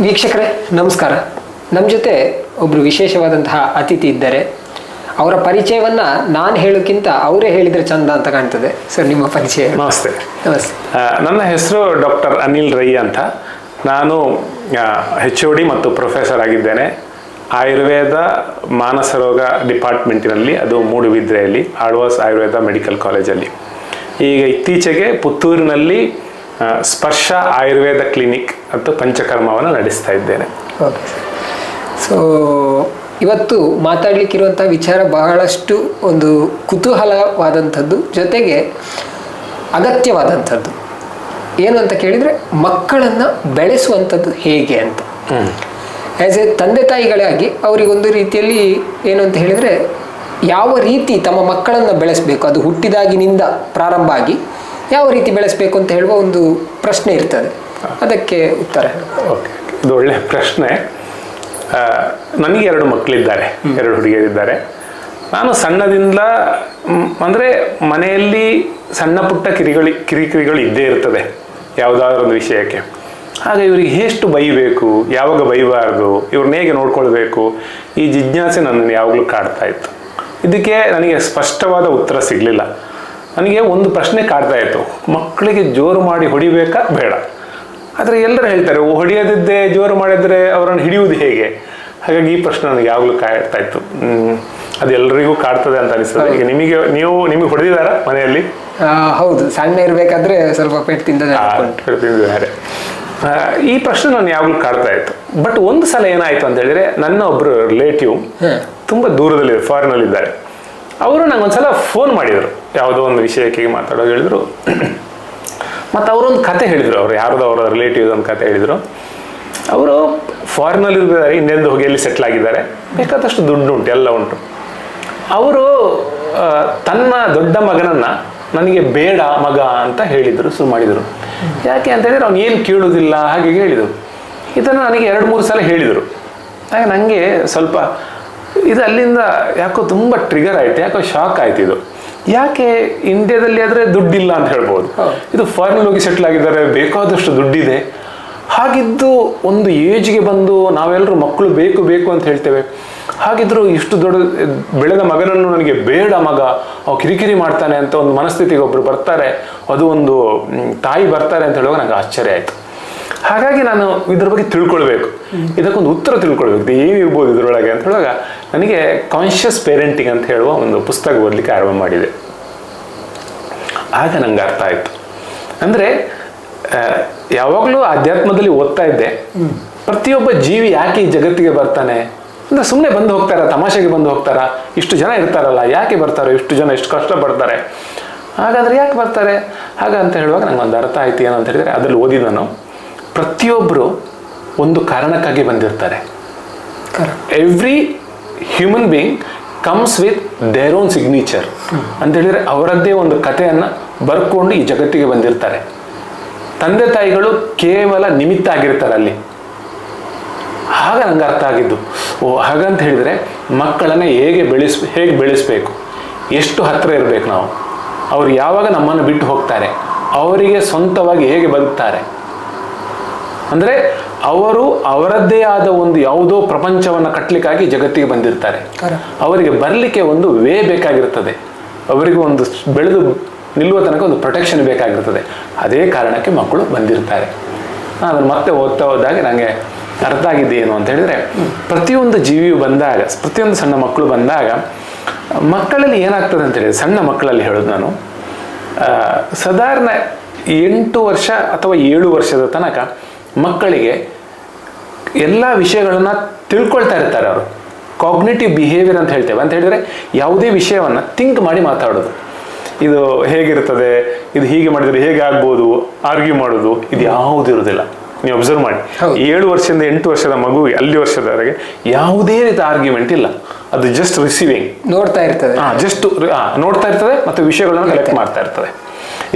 ವೀಕ್ಷಕರೇ ನಮಸ್ಕಾರ. ನಮ್ಮ ಜೊತೆ ಒಬ್ಬರು ವಿಶೇಷವಾದಂತಹ ಅತಿಥಿ ಇದ್ದಾರೆ. ಅವರ ಪರಿಚಯವನ್ನ ನಾನು ಹೇಳೋಕ್ಕಿಂತ ಅವರೇ ಹೇಳಿದ್ರೆ ಚಂದ ಅಂತ ಕಾಣ್ತದೆ. ಸರ್ ನಿಮ್ಮ ಪರಿಚಯ. ನಮಸ್ತೆ. ನಮಸ್ತೆ. ನನ್ನ ಹೆಸರು ಡಾಕ್ಟರ್ ಅನಿಲ್ ರೈ ಅಂತ. ನಾನು ಹೆಚ್ ಡಿ ಮತ್ತು ಪ್ರೊಫೆಸರ್ ಆಗಿದ್ದೇನೆ. ಆಯುರ್ವೇದ ಮಾನಸ ರೋಗ ಡಿಪಾರ್ಟ್ಮೆಂಟಿನಲ್ಲಿ ಅದು ಮೂಡುಬಿದ್ರೆಯಲ್ಲಿ ಆಳ್ವಾಸ್ ಆಯುರ್ವೇದ ಮೆಡಿಕಲ್ ಕಾಲೇಜಲ್ಲಿ. ಈಗ ಇತ್ತೀಚೆಗೆ ಪುತ್ತೂರಿನಲ್ಲಿ ಸ್ಪರ್ಶ ಆಯುರ್ವೇದ ಕ್ಲಿನಿಕ್ ಅಂತ ಪಂಚಕರ್ಮವನ್ನು ನಡೆಸ್ತಾ ಇದ್ದೇನೆ. ಓಕೆ ಸೊ ಇವತ್ತು ಮಾತಾಡಲಿಕ್ಕಿರುವಂಥ ವಿಚಾರ ಬಹಳಷ್ಟು ಒಂದು ಕುತೂಹಲವಾದಂಥದ್ದು ಜೊತೆಗೆ ಅಗತ್ಯವಾದಂಥದ್ದು. ಏನು ಅಂತ ಕೇಳಿದರೆ ಮಕ್ಕಳನ್ನು ಬೆಳೆಸುವಂಥದ್ದು ಹೇಗೆ ಅಂತ. ಆ್ಯಸ್ ಎ ತಂದೆ ತಾಯಿಗಳಾಗಿ ಅವರಿಗೊಂದು ರೀತಿಯಲ್ಲಿ ಏನು ಅಂತ ಹೇಳಿದರೆ ಯಾವ ರೀತಿ ತಮ್ಮ ಮಕ್ಕಳನ್ನು ಬೆಳೆಸಬೇಕು ಅದು ಹುಟ್ಟಿದಾಗಿನಿಂದ ಪ್ರಾರಂಭ ಆಗಿ ಯಾವ ರೀತಿ ಬೆಳೆಸಬೇಕು ಅಂತ ಹೇಳುವ ಒಂದು ಪ್ರಶ್ನೆ ಇರ್ತದೆ. ಅದಕ್ಕೆ ಉತ್ತರ. ಓಕೆ. ಇದು ಒಳ್ಳೆಯ ಪ್ರಶ್ನೆ. ನನಗೆ ಎರಡು ಮಕ್ಕಳಿದ್ದಾರೆ ಎರಡು ಹುಡುಗಿಯರಿದ್ದಾರೆ. ನಾನು ಸಣ್ಣದಿಂದ ಅಂದರೆ ಅಂದ್ರೆ ಮನೆಯಲ್ಲಿ ಸಣ್ಣ ಪುಟ್ಟ ಕಿರಿಗಳಿ ಕಿರಿಕಿರಿಗಳು ಇದ್ದೇ ಇರ್ತದೆ ಯಾವುದಾದ್ರೂ ಒಂದು ವಿಷಯಕ್ಕೆ. ಆಗ ಇವರಿಗೆ ಎಷ್ಟು ಬೈಬೇಕು ಯಾವಾಗ ಬೈಬಾರ್ದು ಇವ್ರನ್ನ ಹೇಗೆ ನೋಡ್ಕೊಳ್ಬೇಕು ಈ ಜಿಜ್ಞಾಸೆ ನನ್ನನ್ನು ಯಾವಾಗಲೂ ಕಾಡ್ತಾ ಇತ್ತು. ಇದಕ್ಕೆ ನನಗೆ ಸ್ಪಷ್ಟವಾದ ಉತ್ತರ ಸಿಗಲಿಲ್ಲ. ನನಗೆ ಒಂದು ಪ್ರಶ್ನೆ ಕಾಡ್ತಾ ಇತ್ತು. ಮಕ್ಕಳಿಗೆ ಜೋರು ಮಾಡಿ ಹೊಡಿಬೇಕಾ ಬೇಡ. ಆದರೆ ಎಲ್ಲರೂ ಹೇಳ್ತಾರೆ "ಓ, ಹೊಡೆಯದಿದ್ದೇ ಜೋರು ಮಾಡಿದರೆ ಅವರನ್ನು ಹಿಡಿಯುವುದು ಹೇಗೆ? ಹಾಗಾಗಿ ಈ ಪ್ರಶ್ನೆ ನನಗೆ ಯಾವಾಗಲೂ ಕಾಡ್ತಾ ಇತ್ತು. ಹ್ಮ್. ಅದು ಎಲ್ಲರಿಗೂ ಕಾಡ್ತದೆ ಅಂತ ಅನಿಸ್ತದೆ. ಈಗ ನಿಮಗೆ ನೀವು ನಿಮಗೆ ಹೊಡೆದಿದ್ದಾರ ಮನೆಯಲ್ಲಿ? ಆ, ಹೌದು. ಸಣ್ಣ ಇರಬೇಕಾದ್ರೆ ಸ್ವಲ್ಪ ಪೆಟ್ಟು ತಿಂದ ಆ, ಈ ಪ್ರಶ್ನೆ ನಾನು ಯಾವಾಗಲೂ ಕಾಡ್ತಾ ಇತ್ತು. ಬಟ್ ಒಂದು ಸಲ ಏನಾಯ್ತು ಅಂತ ಹೇಳಿದ್ರೆ ನನ್ನ ಒಬ್ಬರು ರಿಲೇಟಿವ್ ತುಂಬಾ ತುಂಬ ದೂರದಲ್ಲಿ ಫಾರಿನಲ್ಲಿ ಇದ್ದಾರೆ ಅವರು ನಂಗೆ ಒಂದ್ಸಲ ಫೋನ್ ಮಾಡಿದರು. ಯಾವುದೋ ಒಂದು ವಿಷಯಕ್ಕೆ ಮಾತಾಡೋದು ಹೇಳಿದ್ರು. ಮತ್ತು ಅವರೊಂದು ಕತೆ ಹೇಳಿದರು ಅವರು, ಯಾರ್ದೋ ಅವರ ರಿಲೇಟಿವ್ ಒಂದು ಕತೆ ಹೇಳಿದರು. ಅವರು ಫಾರಿನಲ್ಲಿ ಇರ್ತಿದ್ದಾರೆ ಇಂಡಿಯನ್ದು ಹೋಗಿ ಎಲ್ಲಿ ಸೆಟ್ಲ್ ಆಗಿದ್ದಾರೆ. ಬೇಕಾದಷ್ಟು ದುಡ್ಡು ಉಂಟು, ಎಲ್ಲ ಉಂಟು. ಅವರು ತನ್ನ ದೊಡ್ಡ ಮಗನನ್ನ ನನಗೆ ಬೇಡ ಮಗ ಅಂತ ಹೇಳಿದರು, ಶುರು ಮಾಡಿದರು. ಯಾಕೆ ಅಂತ ಹೇಳಿದ್ರೆ ಅವ್ನು ಏನು ಕೇಳೋದಿಲ್ಲ ಹಾಗೆ ಹೇಳಿದರು. ಇದನ್ನು ನನಗೆ ಎರಡು ಮೂರು ಸಲ ಹೇಳಿದರು. ಹಾಗೆ ನನಗೆ ಸ್ವಲ್ಪ ಇದು ಅಲ್ಲಿಂದ ಯಾಕೋ ತುಂಬ ಟ್ರಿಗರ್ ಆಯ್ತು ಯಾಕೋ ಶಾಕ್ ಆಯ್ತು ಇದು. ಯಾಕೆ ಇಂಡಿಯಾದಲ್ಲಿ ಆದರೆ ದುಡ್ಡಿಲ್ಲ ಅಂತ ಹೇಳ್ಬೋದು. ಇದು ಫಾರಿನ್ ಹೋಗಿ ಸೆಟ್ಲ್ ಆಗಿದ್ದಾರೆ ಬೇಕಾದಷ್ಟು ದುಡ್ಡಿದೆ. ಹಾಗಿದ್ದು ಒಂದು ಏಜ್ಗೆ ಬಂದು ನಾವೆಲ್ಲರೂ ಮಕ್ಕಳು ಬೇಕು ಬೇಕು ಅಂತ ಹೇಳ್ತೇವೆ. ಹಾಗಿದ್ರು ಇಷ್ಟು ದೊಡ್ಡ ಬೆಳೆದ ಮಗನನ್ನು ನನಗೆ ಬೇಡ ಮಗ ಅವ ಕಿರಿಕಿರಿ ಮಾಡ್ತಾನೆ ಅಂತ ಒಂದು ಮನಸ್ಥಿತಿಗೆ ಒಬ್ರು ಬರ್ತಾರೆ. ಅದು ಒಂದು ತಾಯಿ ಬರ್ತಾರೆ ಅಂತ ಹೇಳುವಾಗ ನನಗೆ ಆಶ್ಚರ್ಯ ಆಯಿತು. ಹಾಗಾಗಿ ನಾನು ಇದ್ರ ಬಗ್ಗೆ ತಿಳ್ಕೊಳ್ಬೇಕು. ಇದಕ್ಕೊಂದು ಉತ್ತರ ತಿಳ್ಕೊಳ್ಬೇಕು. ಏನಿರ್ಬೋದು ಇದರೊಳಗೆ ಅಂತ ಹೇಳುವಾಗ ನನಗೆ ಕಾನ್ಷಿಯಸ್ ಪೇರೆಂಟಿಂಗ್ ಅಂತ ಹೇಳುವ ಒಂದು ಪುಸ್ತಕ ಓದಲಿಕ್ಕೆ ಆರಂಭ ಮಾಡಿದೆ. ಆಗ ನಂಗೆ ಅರ್ಥ ಆಯ್ತು. ಅಂದರೆ ಯಾವಾಗಲೂ ಅಧ್ಯಾತ್ಮದಲ್ಲಿ ಓದ್ತಾ ಇದ್ದೆ. ಪ್ರತಿಯೊಬ್ಬ ಜೀವಿ ಯಾಕೆ ಈ ಜಗತ್ತಿಗೆ ಬರ್ತಾನೆ? ಅಂದ್ರೆ ಸುಮ್ಮನೆ ಬಂದು ಹೋಗ್ತಾರ? ತಮಾಷೆಗೆ ಬಂದು ಹೋಗ್ತಾರ? ಇಷ್ಟು ಜನ ಇರ್ತಾರಲ್ಲ, ಯಾಕೆ ಬರ್ತಾರೆ? ಇಷ್ಟು ಜನ ಇಷ್ಟು ಕಷ್ಟಪಡ್ತಾರೆ? ಹಾಗಾದ್ರೆ ಯಾಕೆ ಬರ್ತಾರೆ? ಹಾಗಂತ ಹೇಳುವಾಗ ನಂಗೆ ಒಂದು ಅರ್ಥ ಆಯ್ತು ಏನಂತ ಹೇಳಿದ್ರೆ, ಅದ್ರಲ್ಲಿ ಓದಿದ ನಾನು. ಪ್ರತಿಯೊಬ್ಬರು ಒಂದು ಕಾರಣಕ್ಕಾಗಿ ಬಂದಿರ್ತಾರೆ. Every human being comes with their own signature ಅಂತ ಹೇಳಿದ್ರೆ ಅವರದ್ದೇ ಒಂದು ಕಥೆಯನ್ನು ಬರ್ಕೊಂಡು ಈ ಜಗತ್ತಿಗೆ ಬಂದಿರ್ತಾರೆ. ತಂದೆ ತಾಯಿಗಳು ಕೇವಲ ನಿಮಿತ್ತ ಆಗಿರ್ತಾರೆ ಅಲ್ಲಿ. ಆಗ ನಂಗೆ ಅರ್ಥ ಆಗಿದ್ದು ಓ ಹಾಗಂತ ಹೇಳಿದರೆ ಮಕ್ಕಳನ್ನು ಹೇಗೆ ಬೆಳೆಸ್ ಹೇಗೆ ಬೆಳೆಸಬೇಕು? ಎಷ್ಟು ಹತ್ತಿರ ಇರಬೇಕು ನಾವು? ಅವ್ರು ಯಾವಾಗ ನಮ್ಮನ್ನು ಬಿಟ್ಟು ಹೋಗ್ತಾರೆ? ಅವರಿಗೆ ಸ್ವಂತವಾಗಿ ಹೇಗೆ ಬದುಕ್ತಾರೆ? ಅಂದರೆ ಅವರು ಅವರದ್ದೇ ಆದ ಒಂದು ಯಾವುದೋ ಪ್ರಪಂಚವನ್ನು ಕಟ್ಟಲಿಕ್ಕಾಗಿ ಜಗತ್ತಿಗೆ ಬಂದಿರ್ತಾರೆ. ಅವರಿಗೆ ಬರಲಿಕ್ಕೆ ಒಂದು ವೇ ಬೇಕಾಗಿರ್ತದೆ. ಅವರಿಗೆ ಒಂದು ಬೆಳೆದು ನಿಲ್ಲುವ ತನಕ ಒಂದು ಪ್ರೊಟೆಕ್ಷನ್ ಬೇಕಾಗಿರ್ತದೆ. ಅದೇ ಕಾರಣಕ್ಕೆ ಮಕ್ಕಳು ಬಂದಿರ್ತಾರೆ. ನಾನು ಅದನ್ನು ಮತ್ತೆ ಓದ್ತಾ ಹೋದಾಗ ನನಗೆ ಅರ್ಥ ಆಗಿದೆ ಏನು ಅಂತ ಹೇಳಿದರೆ ಪ್ರತಿಯೊಂದು ಜೀವಿಯು ಬಂದಾಗ ಪ್ರತಿಯೊಂದು ಸಣ್ಣ ಮಕ್ಕಳು ಬಂದಾಗ ಮಕ್ಕಳಲ್ಲಿ ಏನಾಗ್ತದೆ ಅಂತ ಹೇಳಿದ್ರೆ ಸಣ್ಣ ಮಕ್ಕಳಲ್ಲಿ ಹೇಳೋದು ನಾನು ಸಾಧಾರಣ ಎಂಟು ವರ್ಷ ಅಥವಾ ಏಳು ವರ್ಷದ ತನಕ ಮಕ್ಕಳಿಗೆ ಎಲ್ಲ ವಿಷಯಗಳನ್ನು ತಿಳ್ಕೊಳ್ತಾ ಇರ್ತಾರೆ ಅವರು. ಕಾಗ್ನೇಟಿವ್ ಬಿಹೇವಿಯರ್ ಅಂತ ಹೇಳ್ತೇವೆ. ಅಂತ ಹೇಳಿದರೆ ಯಾವುದೇ ವಿಷಯವನ್ನು ಥಿಂಕ್ ಮಾಡಿ ಮಾತಾಡೋದು. ಇದು ಹೇಗಿರ್ತದೆ? ಇದು ಹೀಗೆ ಮಾಡಿದರೆ ಹೇಗೆ ಆಗ್ಬೋದು? ಆರ್ಗ್ಯೂ ಮಾಡೋದು. ಇದು ಯಾವುದು ಇರೋದಿಲ್ಲ. ನೀವು ಅಬ್ಸರ್ವ್ ಮಾಡಿ. ಏಳು ವರ್ಷದಿಂದ ಎಂಟು ವರ್ಷದ ಮಗುವಿಗೆ ಅಲ್ಲಿ ವರ್ಷದವರೆಗೆ ಯಾವುದೇ ರೀತಿ ಆರ್ಗ್ಯುಮೆಂಟ್ ಇಲ್ಲ. ಅದು ಜಸ್ಟ್ ರಿಸೀವಿಂಗ್ ನೋಡ್ತಾ ಇರ್ತದೆ. ಹಾ ಜಸ್ಟ್ ನೋಡ್ತಾ ಇರ್ತದೆ ಮತ್ತು ವಿಷಯಗಳನ್ನು ಕಲೆಕ್ಟ್ ಮಾಡ್ತಾ ಇರ್ತದೆ.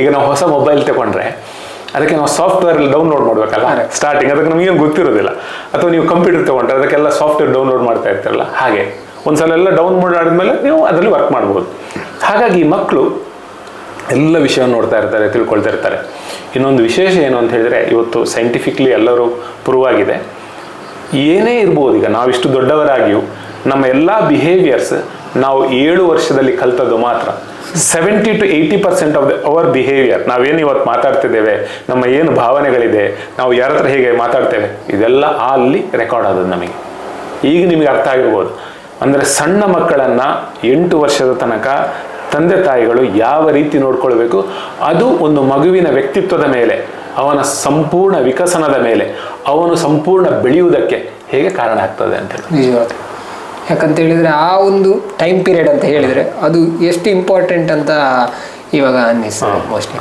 ಈಗ ನಾವು ಹೊಸ ಮೊಬೈಲ್ ತಗೊಂಡ್ರೆ ಅದಕ್ಕೆ ನಾವು ಸಾಫ್ಟ್ವೇರ್ ಡೌನ್ಲೋಡ್ ಮಾಡಬೇಕಲ್ಲ? ಸ್ಟಾರ್ಟಿಂಗ್ ಅದಕ್ಕೆ ನಮಗೇನು ಗೊತ್ತಿರೋದಿಲ್ಲ. ಅಥವಾ ನೀವು ಕಂಪ್ಯೂಟರ್ ತಗೊಂಡ್ರೆ ಅದಕ್ಕೆಲ್ಲ ಸಾಫ್ಟ್ವೇರ್ ಡೌನ್ಲೋಡ್ ಮಾಡ್ತಾ ಇರ್ತಾರಲ್ಲ? ಹಾಗೆ. ಒಂದ್ಸಲ ಎಲ್ಲ ಡೌನ್ಲೋಡ್ ಆದ್ಮೇಲೆ ನೀವು ಅದರಲ್ಲಿ ವರ್ಕ್ ಮಾಡ್ಬೋದು. ಹಾಗಾಗಿ ಮಕ್ಕಳು ಎಲ್ಲ ವಿಷಯವನ್ನು ನೋಡ್ತಾ ಇರ್ತಾರೆ ತಿಳ್ಕೊಳ್ತಾ ಇರ್ತಾರೆ. ಇನ್ನೊಂದು ವಿಶೇಷ ಏನು ಅಂತ ಹೇಳಿದರೆ ಇವತ್ತು ಸೈಂಟಿಫಿಕ್ಲಿ ಎಲ್ಲರೂ ಪ್ರೂವ್ ಆಗಿದೆ. ಏನೇ ಇರ್ಬೋದು ಈಗ ನಾವಿಷ್ಟು ದೊಡ್ಡವರಾಗಿಯೂ ನಮ್ಮ ಎಲ್ಲ ಬಿಹೇವಿಯರ್ಸ್ ನಾವು ಏಳು ವರ್ಷದಲ್ಲಿ ಕಲ್ತದ್ದು ಮಾತ್ರ. Seventy to eighty percent of the our behaviour ನಾವೇನು ಇವತ್ತು ಮಾತಾಡ್ತಿದ್ದೇವೆ? ನಮ್ಮ ಏನು ಭಾವನೆಗಳಿದೆ? ನಾವು ಯಾರ ಹತ್ರ ಹೇಗೆ ಮಾತಾಡ್ತೇವೆ? ಇದೆಲ್ಲ ಅಲ್ಲಿ ರೆಕಾರ್ಡ್ ಆದದ್ದು ನಮಗೆ. ಈಗ ನಿಮಗೆ ಅರ್ಥ ಆಗಿರ್ಬೋದು. ಅಂದರೆ ಸಣ್ಣ ಮಕ್ಕಳನ್ನು ಎಂಟು ವರ್ಷದ ತನಕ ತಂದೆ ತಾಯಿಗಳು ಯಾವ ರೀತಿ ನೋಡ್ಕೊಳ್ಬೇಕು? ಅದು ಒಂದು ಮಗುವಿನ ವ್ಯಕ್ತಿತ್ವದ ಮೇಲೆ, ಅವನ ಸಂಪೂರ್ಣ ವಿಕಸನದ ಮೇಲೆ, ಅವನು ಸಂಪೂರ್ಣ ಬೆಳೆಯುವುದಕ್ಕೆ ಹೇಗೆ ಕಾರಣ ಆಗ್ತದೆ ಅಂತ ಹೇಳಿ. ಯಾಕಂತ ಹೇಳಿದ್ರೆ ಆ ಒಂದು ಟೈಮ್ ಪೀರಿಯಡ್ ಅಂತ ಹೇಳಿದ್ರೆ ಅದು ಎಷ್ಟು ಇಂಪಾರ್ಟೆಂಟ್ ಅಂತ ಇವಾಗ ಅನ್ನಿಸ್ತದೆ ಮೋಸ್ಟ್ಲಿ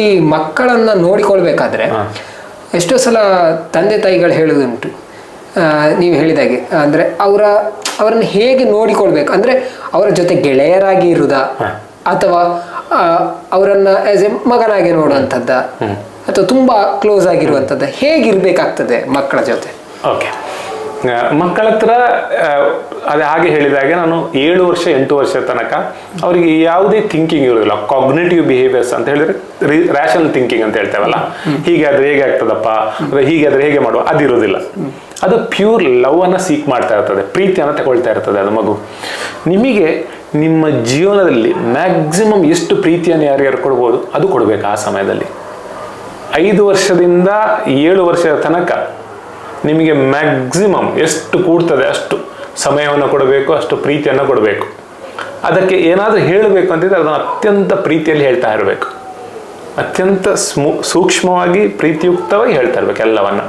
ಈ ಮಕ್ಕಳನ್ನ ನೋಡಿಕೊಳ್ಬೇಕಾದ್ರೆ. ಎಷ್ಟೋ ಸಲ ತಂದೆ ತಾಯಿಗಳು ಹೇಳುದುಂಟು ನೀವು ಹೇಳಿದಾಗೆ ಅಂದ್ರೆ ಅವರ ಅವರನ್ನು ಹೇಗೆ ನೋಡಿಕೊಳ್ಬೇಕು? ಅಂದ್ರೆ ಅವರ ಜೊತೆ ಗೆಳೆಯರಾಗಿ ಇರುದಾ? ಅಥವಾ ಅವರನ್ನ ಆಸ್ ಎ ಮಗನಾಗಿ ನೋಡುವಂಥದ್ದ? ಅಥವಾ ತುಂಬಾ ಕ್ಲೋಸ್ ಆಗಿರುವಂಥದ್ದು? ಹೇಗಿರ್ಬೇಕಾಗ್ತದೆ ಮಕ್ಕಳ ಜೊತೆ? ಓಕೆ ಮಕ್ಕಳ ಹತ್ರ ಅದೇ ಹಾಗೆ ಹೇಳಿದಾಗೆ ನಾನು ಏಳು ವರ್ಷ, ಎಂಟು ವರ್ಷ ತನಕ ಅವರಿಗೆ ಯಾವುದೇ ಥಿಂಕಿಂಗ್ ಇರೋದಿಲ್ಲ ಕಾಗ್ನೇಟಿವ್ ಬಿಹೇವಿಯರ್ಸ್ ಅಂತ ಹೇಳಿದ್ರೆ ರ್ಯಾಷನಲ್ ಥಿಂಕಿಂಗ್ ಅಂತ ಹೇಳ್ತೇವಲ್ಲ. ಹೀಗೆ ಆದ್ರೆ ಹೇಗೆ ಆಗ್ತದಪ್ಪ? ಅಂದ್ರೆ ಹೀಗೆ ಆದ್ರೆ ಹೇಗೆ ಮಾಡುವ? ಅದಿರೋದಿಲ್ಲ ಅದು ಪ್ಯೂರ್ ಲವ್ ಅನ್ನ ಸೀಕ್ ಮಾಡ್ತಾ ಇರ್ತದೆ. ಪ್ರೀತಿಯನ್ನ ತಗೊಳ್ತಾ ಇರ್ತದೆ ಅದು ಮಗು. ನಿಮಗೆ ನಿಮ್ಮ ಜೀವನದಲ್ಲಿ ಮ್ಯಾಕ್ಸಿಮಮ್ ಎಷ್ಟು ಪ್ರೀತಿಯನ್ನು ಯಾರ್ಯಾರು ಕೊಡ್ಬೋದು? ಅದು ಕೊಡ್ಬೇಕು ಆ ಸಮಯದಲ್ಲಿ. ಐದು ವರ್ಷದಿಂದ ಏಳು ವರ್ಷದ ತನಕ ನಿಮಗೆ ಮ್ಯಾಕ್ಸಿಮಮ್ ಎಷ್ಟು ಕೂಡ್ತದೆ ಅಷ್ಟು ಸಮಯವನ್ನು ಕೊಡಬೇಕು, ಅಷ್ಟು ಪ್ರೀತಿಯನ್ನು ಕೊಡಬೇಕು. ಅದಕ್ಕೆ ಏನಾದರೂ ಹೇಳಬೇಕು ಅಂತಿದ್ರೆ ಅದನ್ನು ಅತ್ಯಂತ ಪ್ರೀತಿಯಲ್ಲಿ ಹೇಳ್ತಾ ಇರಬೇಕು. ಅತ್ಯಂತ ಸ್ಮೂ, ಸೂಕ್ಷ್ಮವಾಗಿ ಪ್ರೀತಿಯುಕ್ತವಾಗಿ ಹೇಳ್ತಾ ಇರ್ಬೇಕು ಎಲ್ಲವನ್ನು.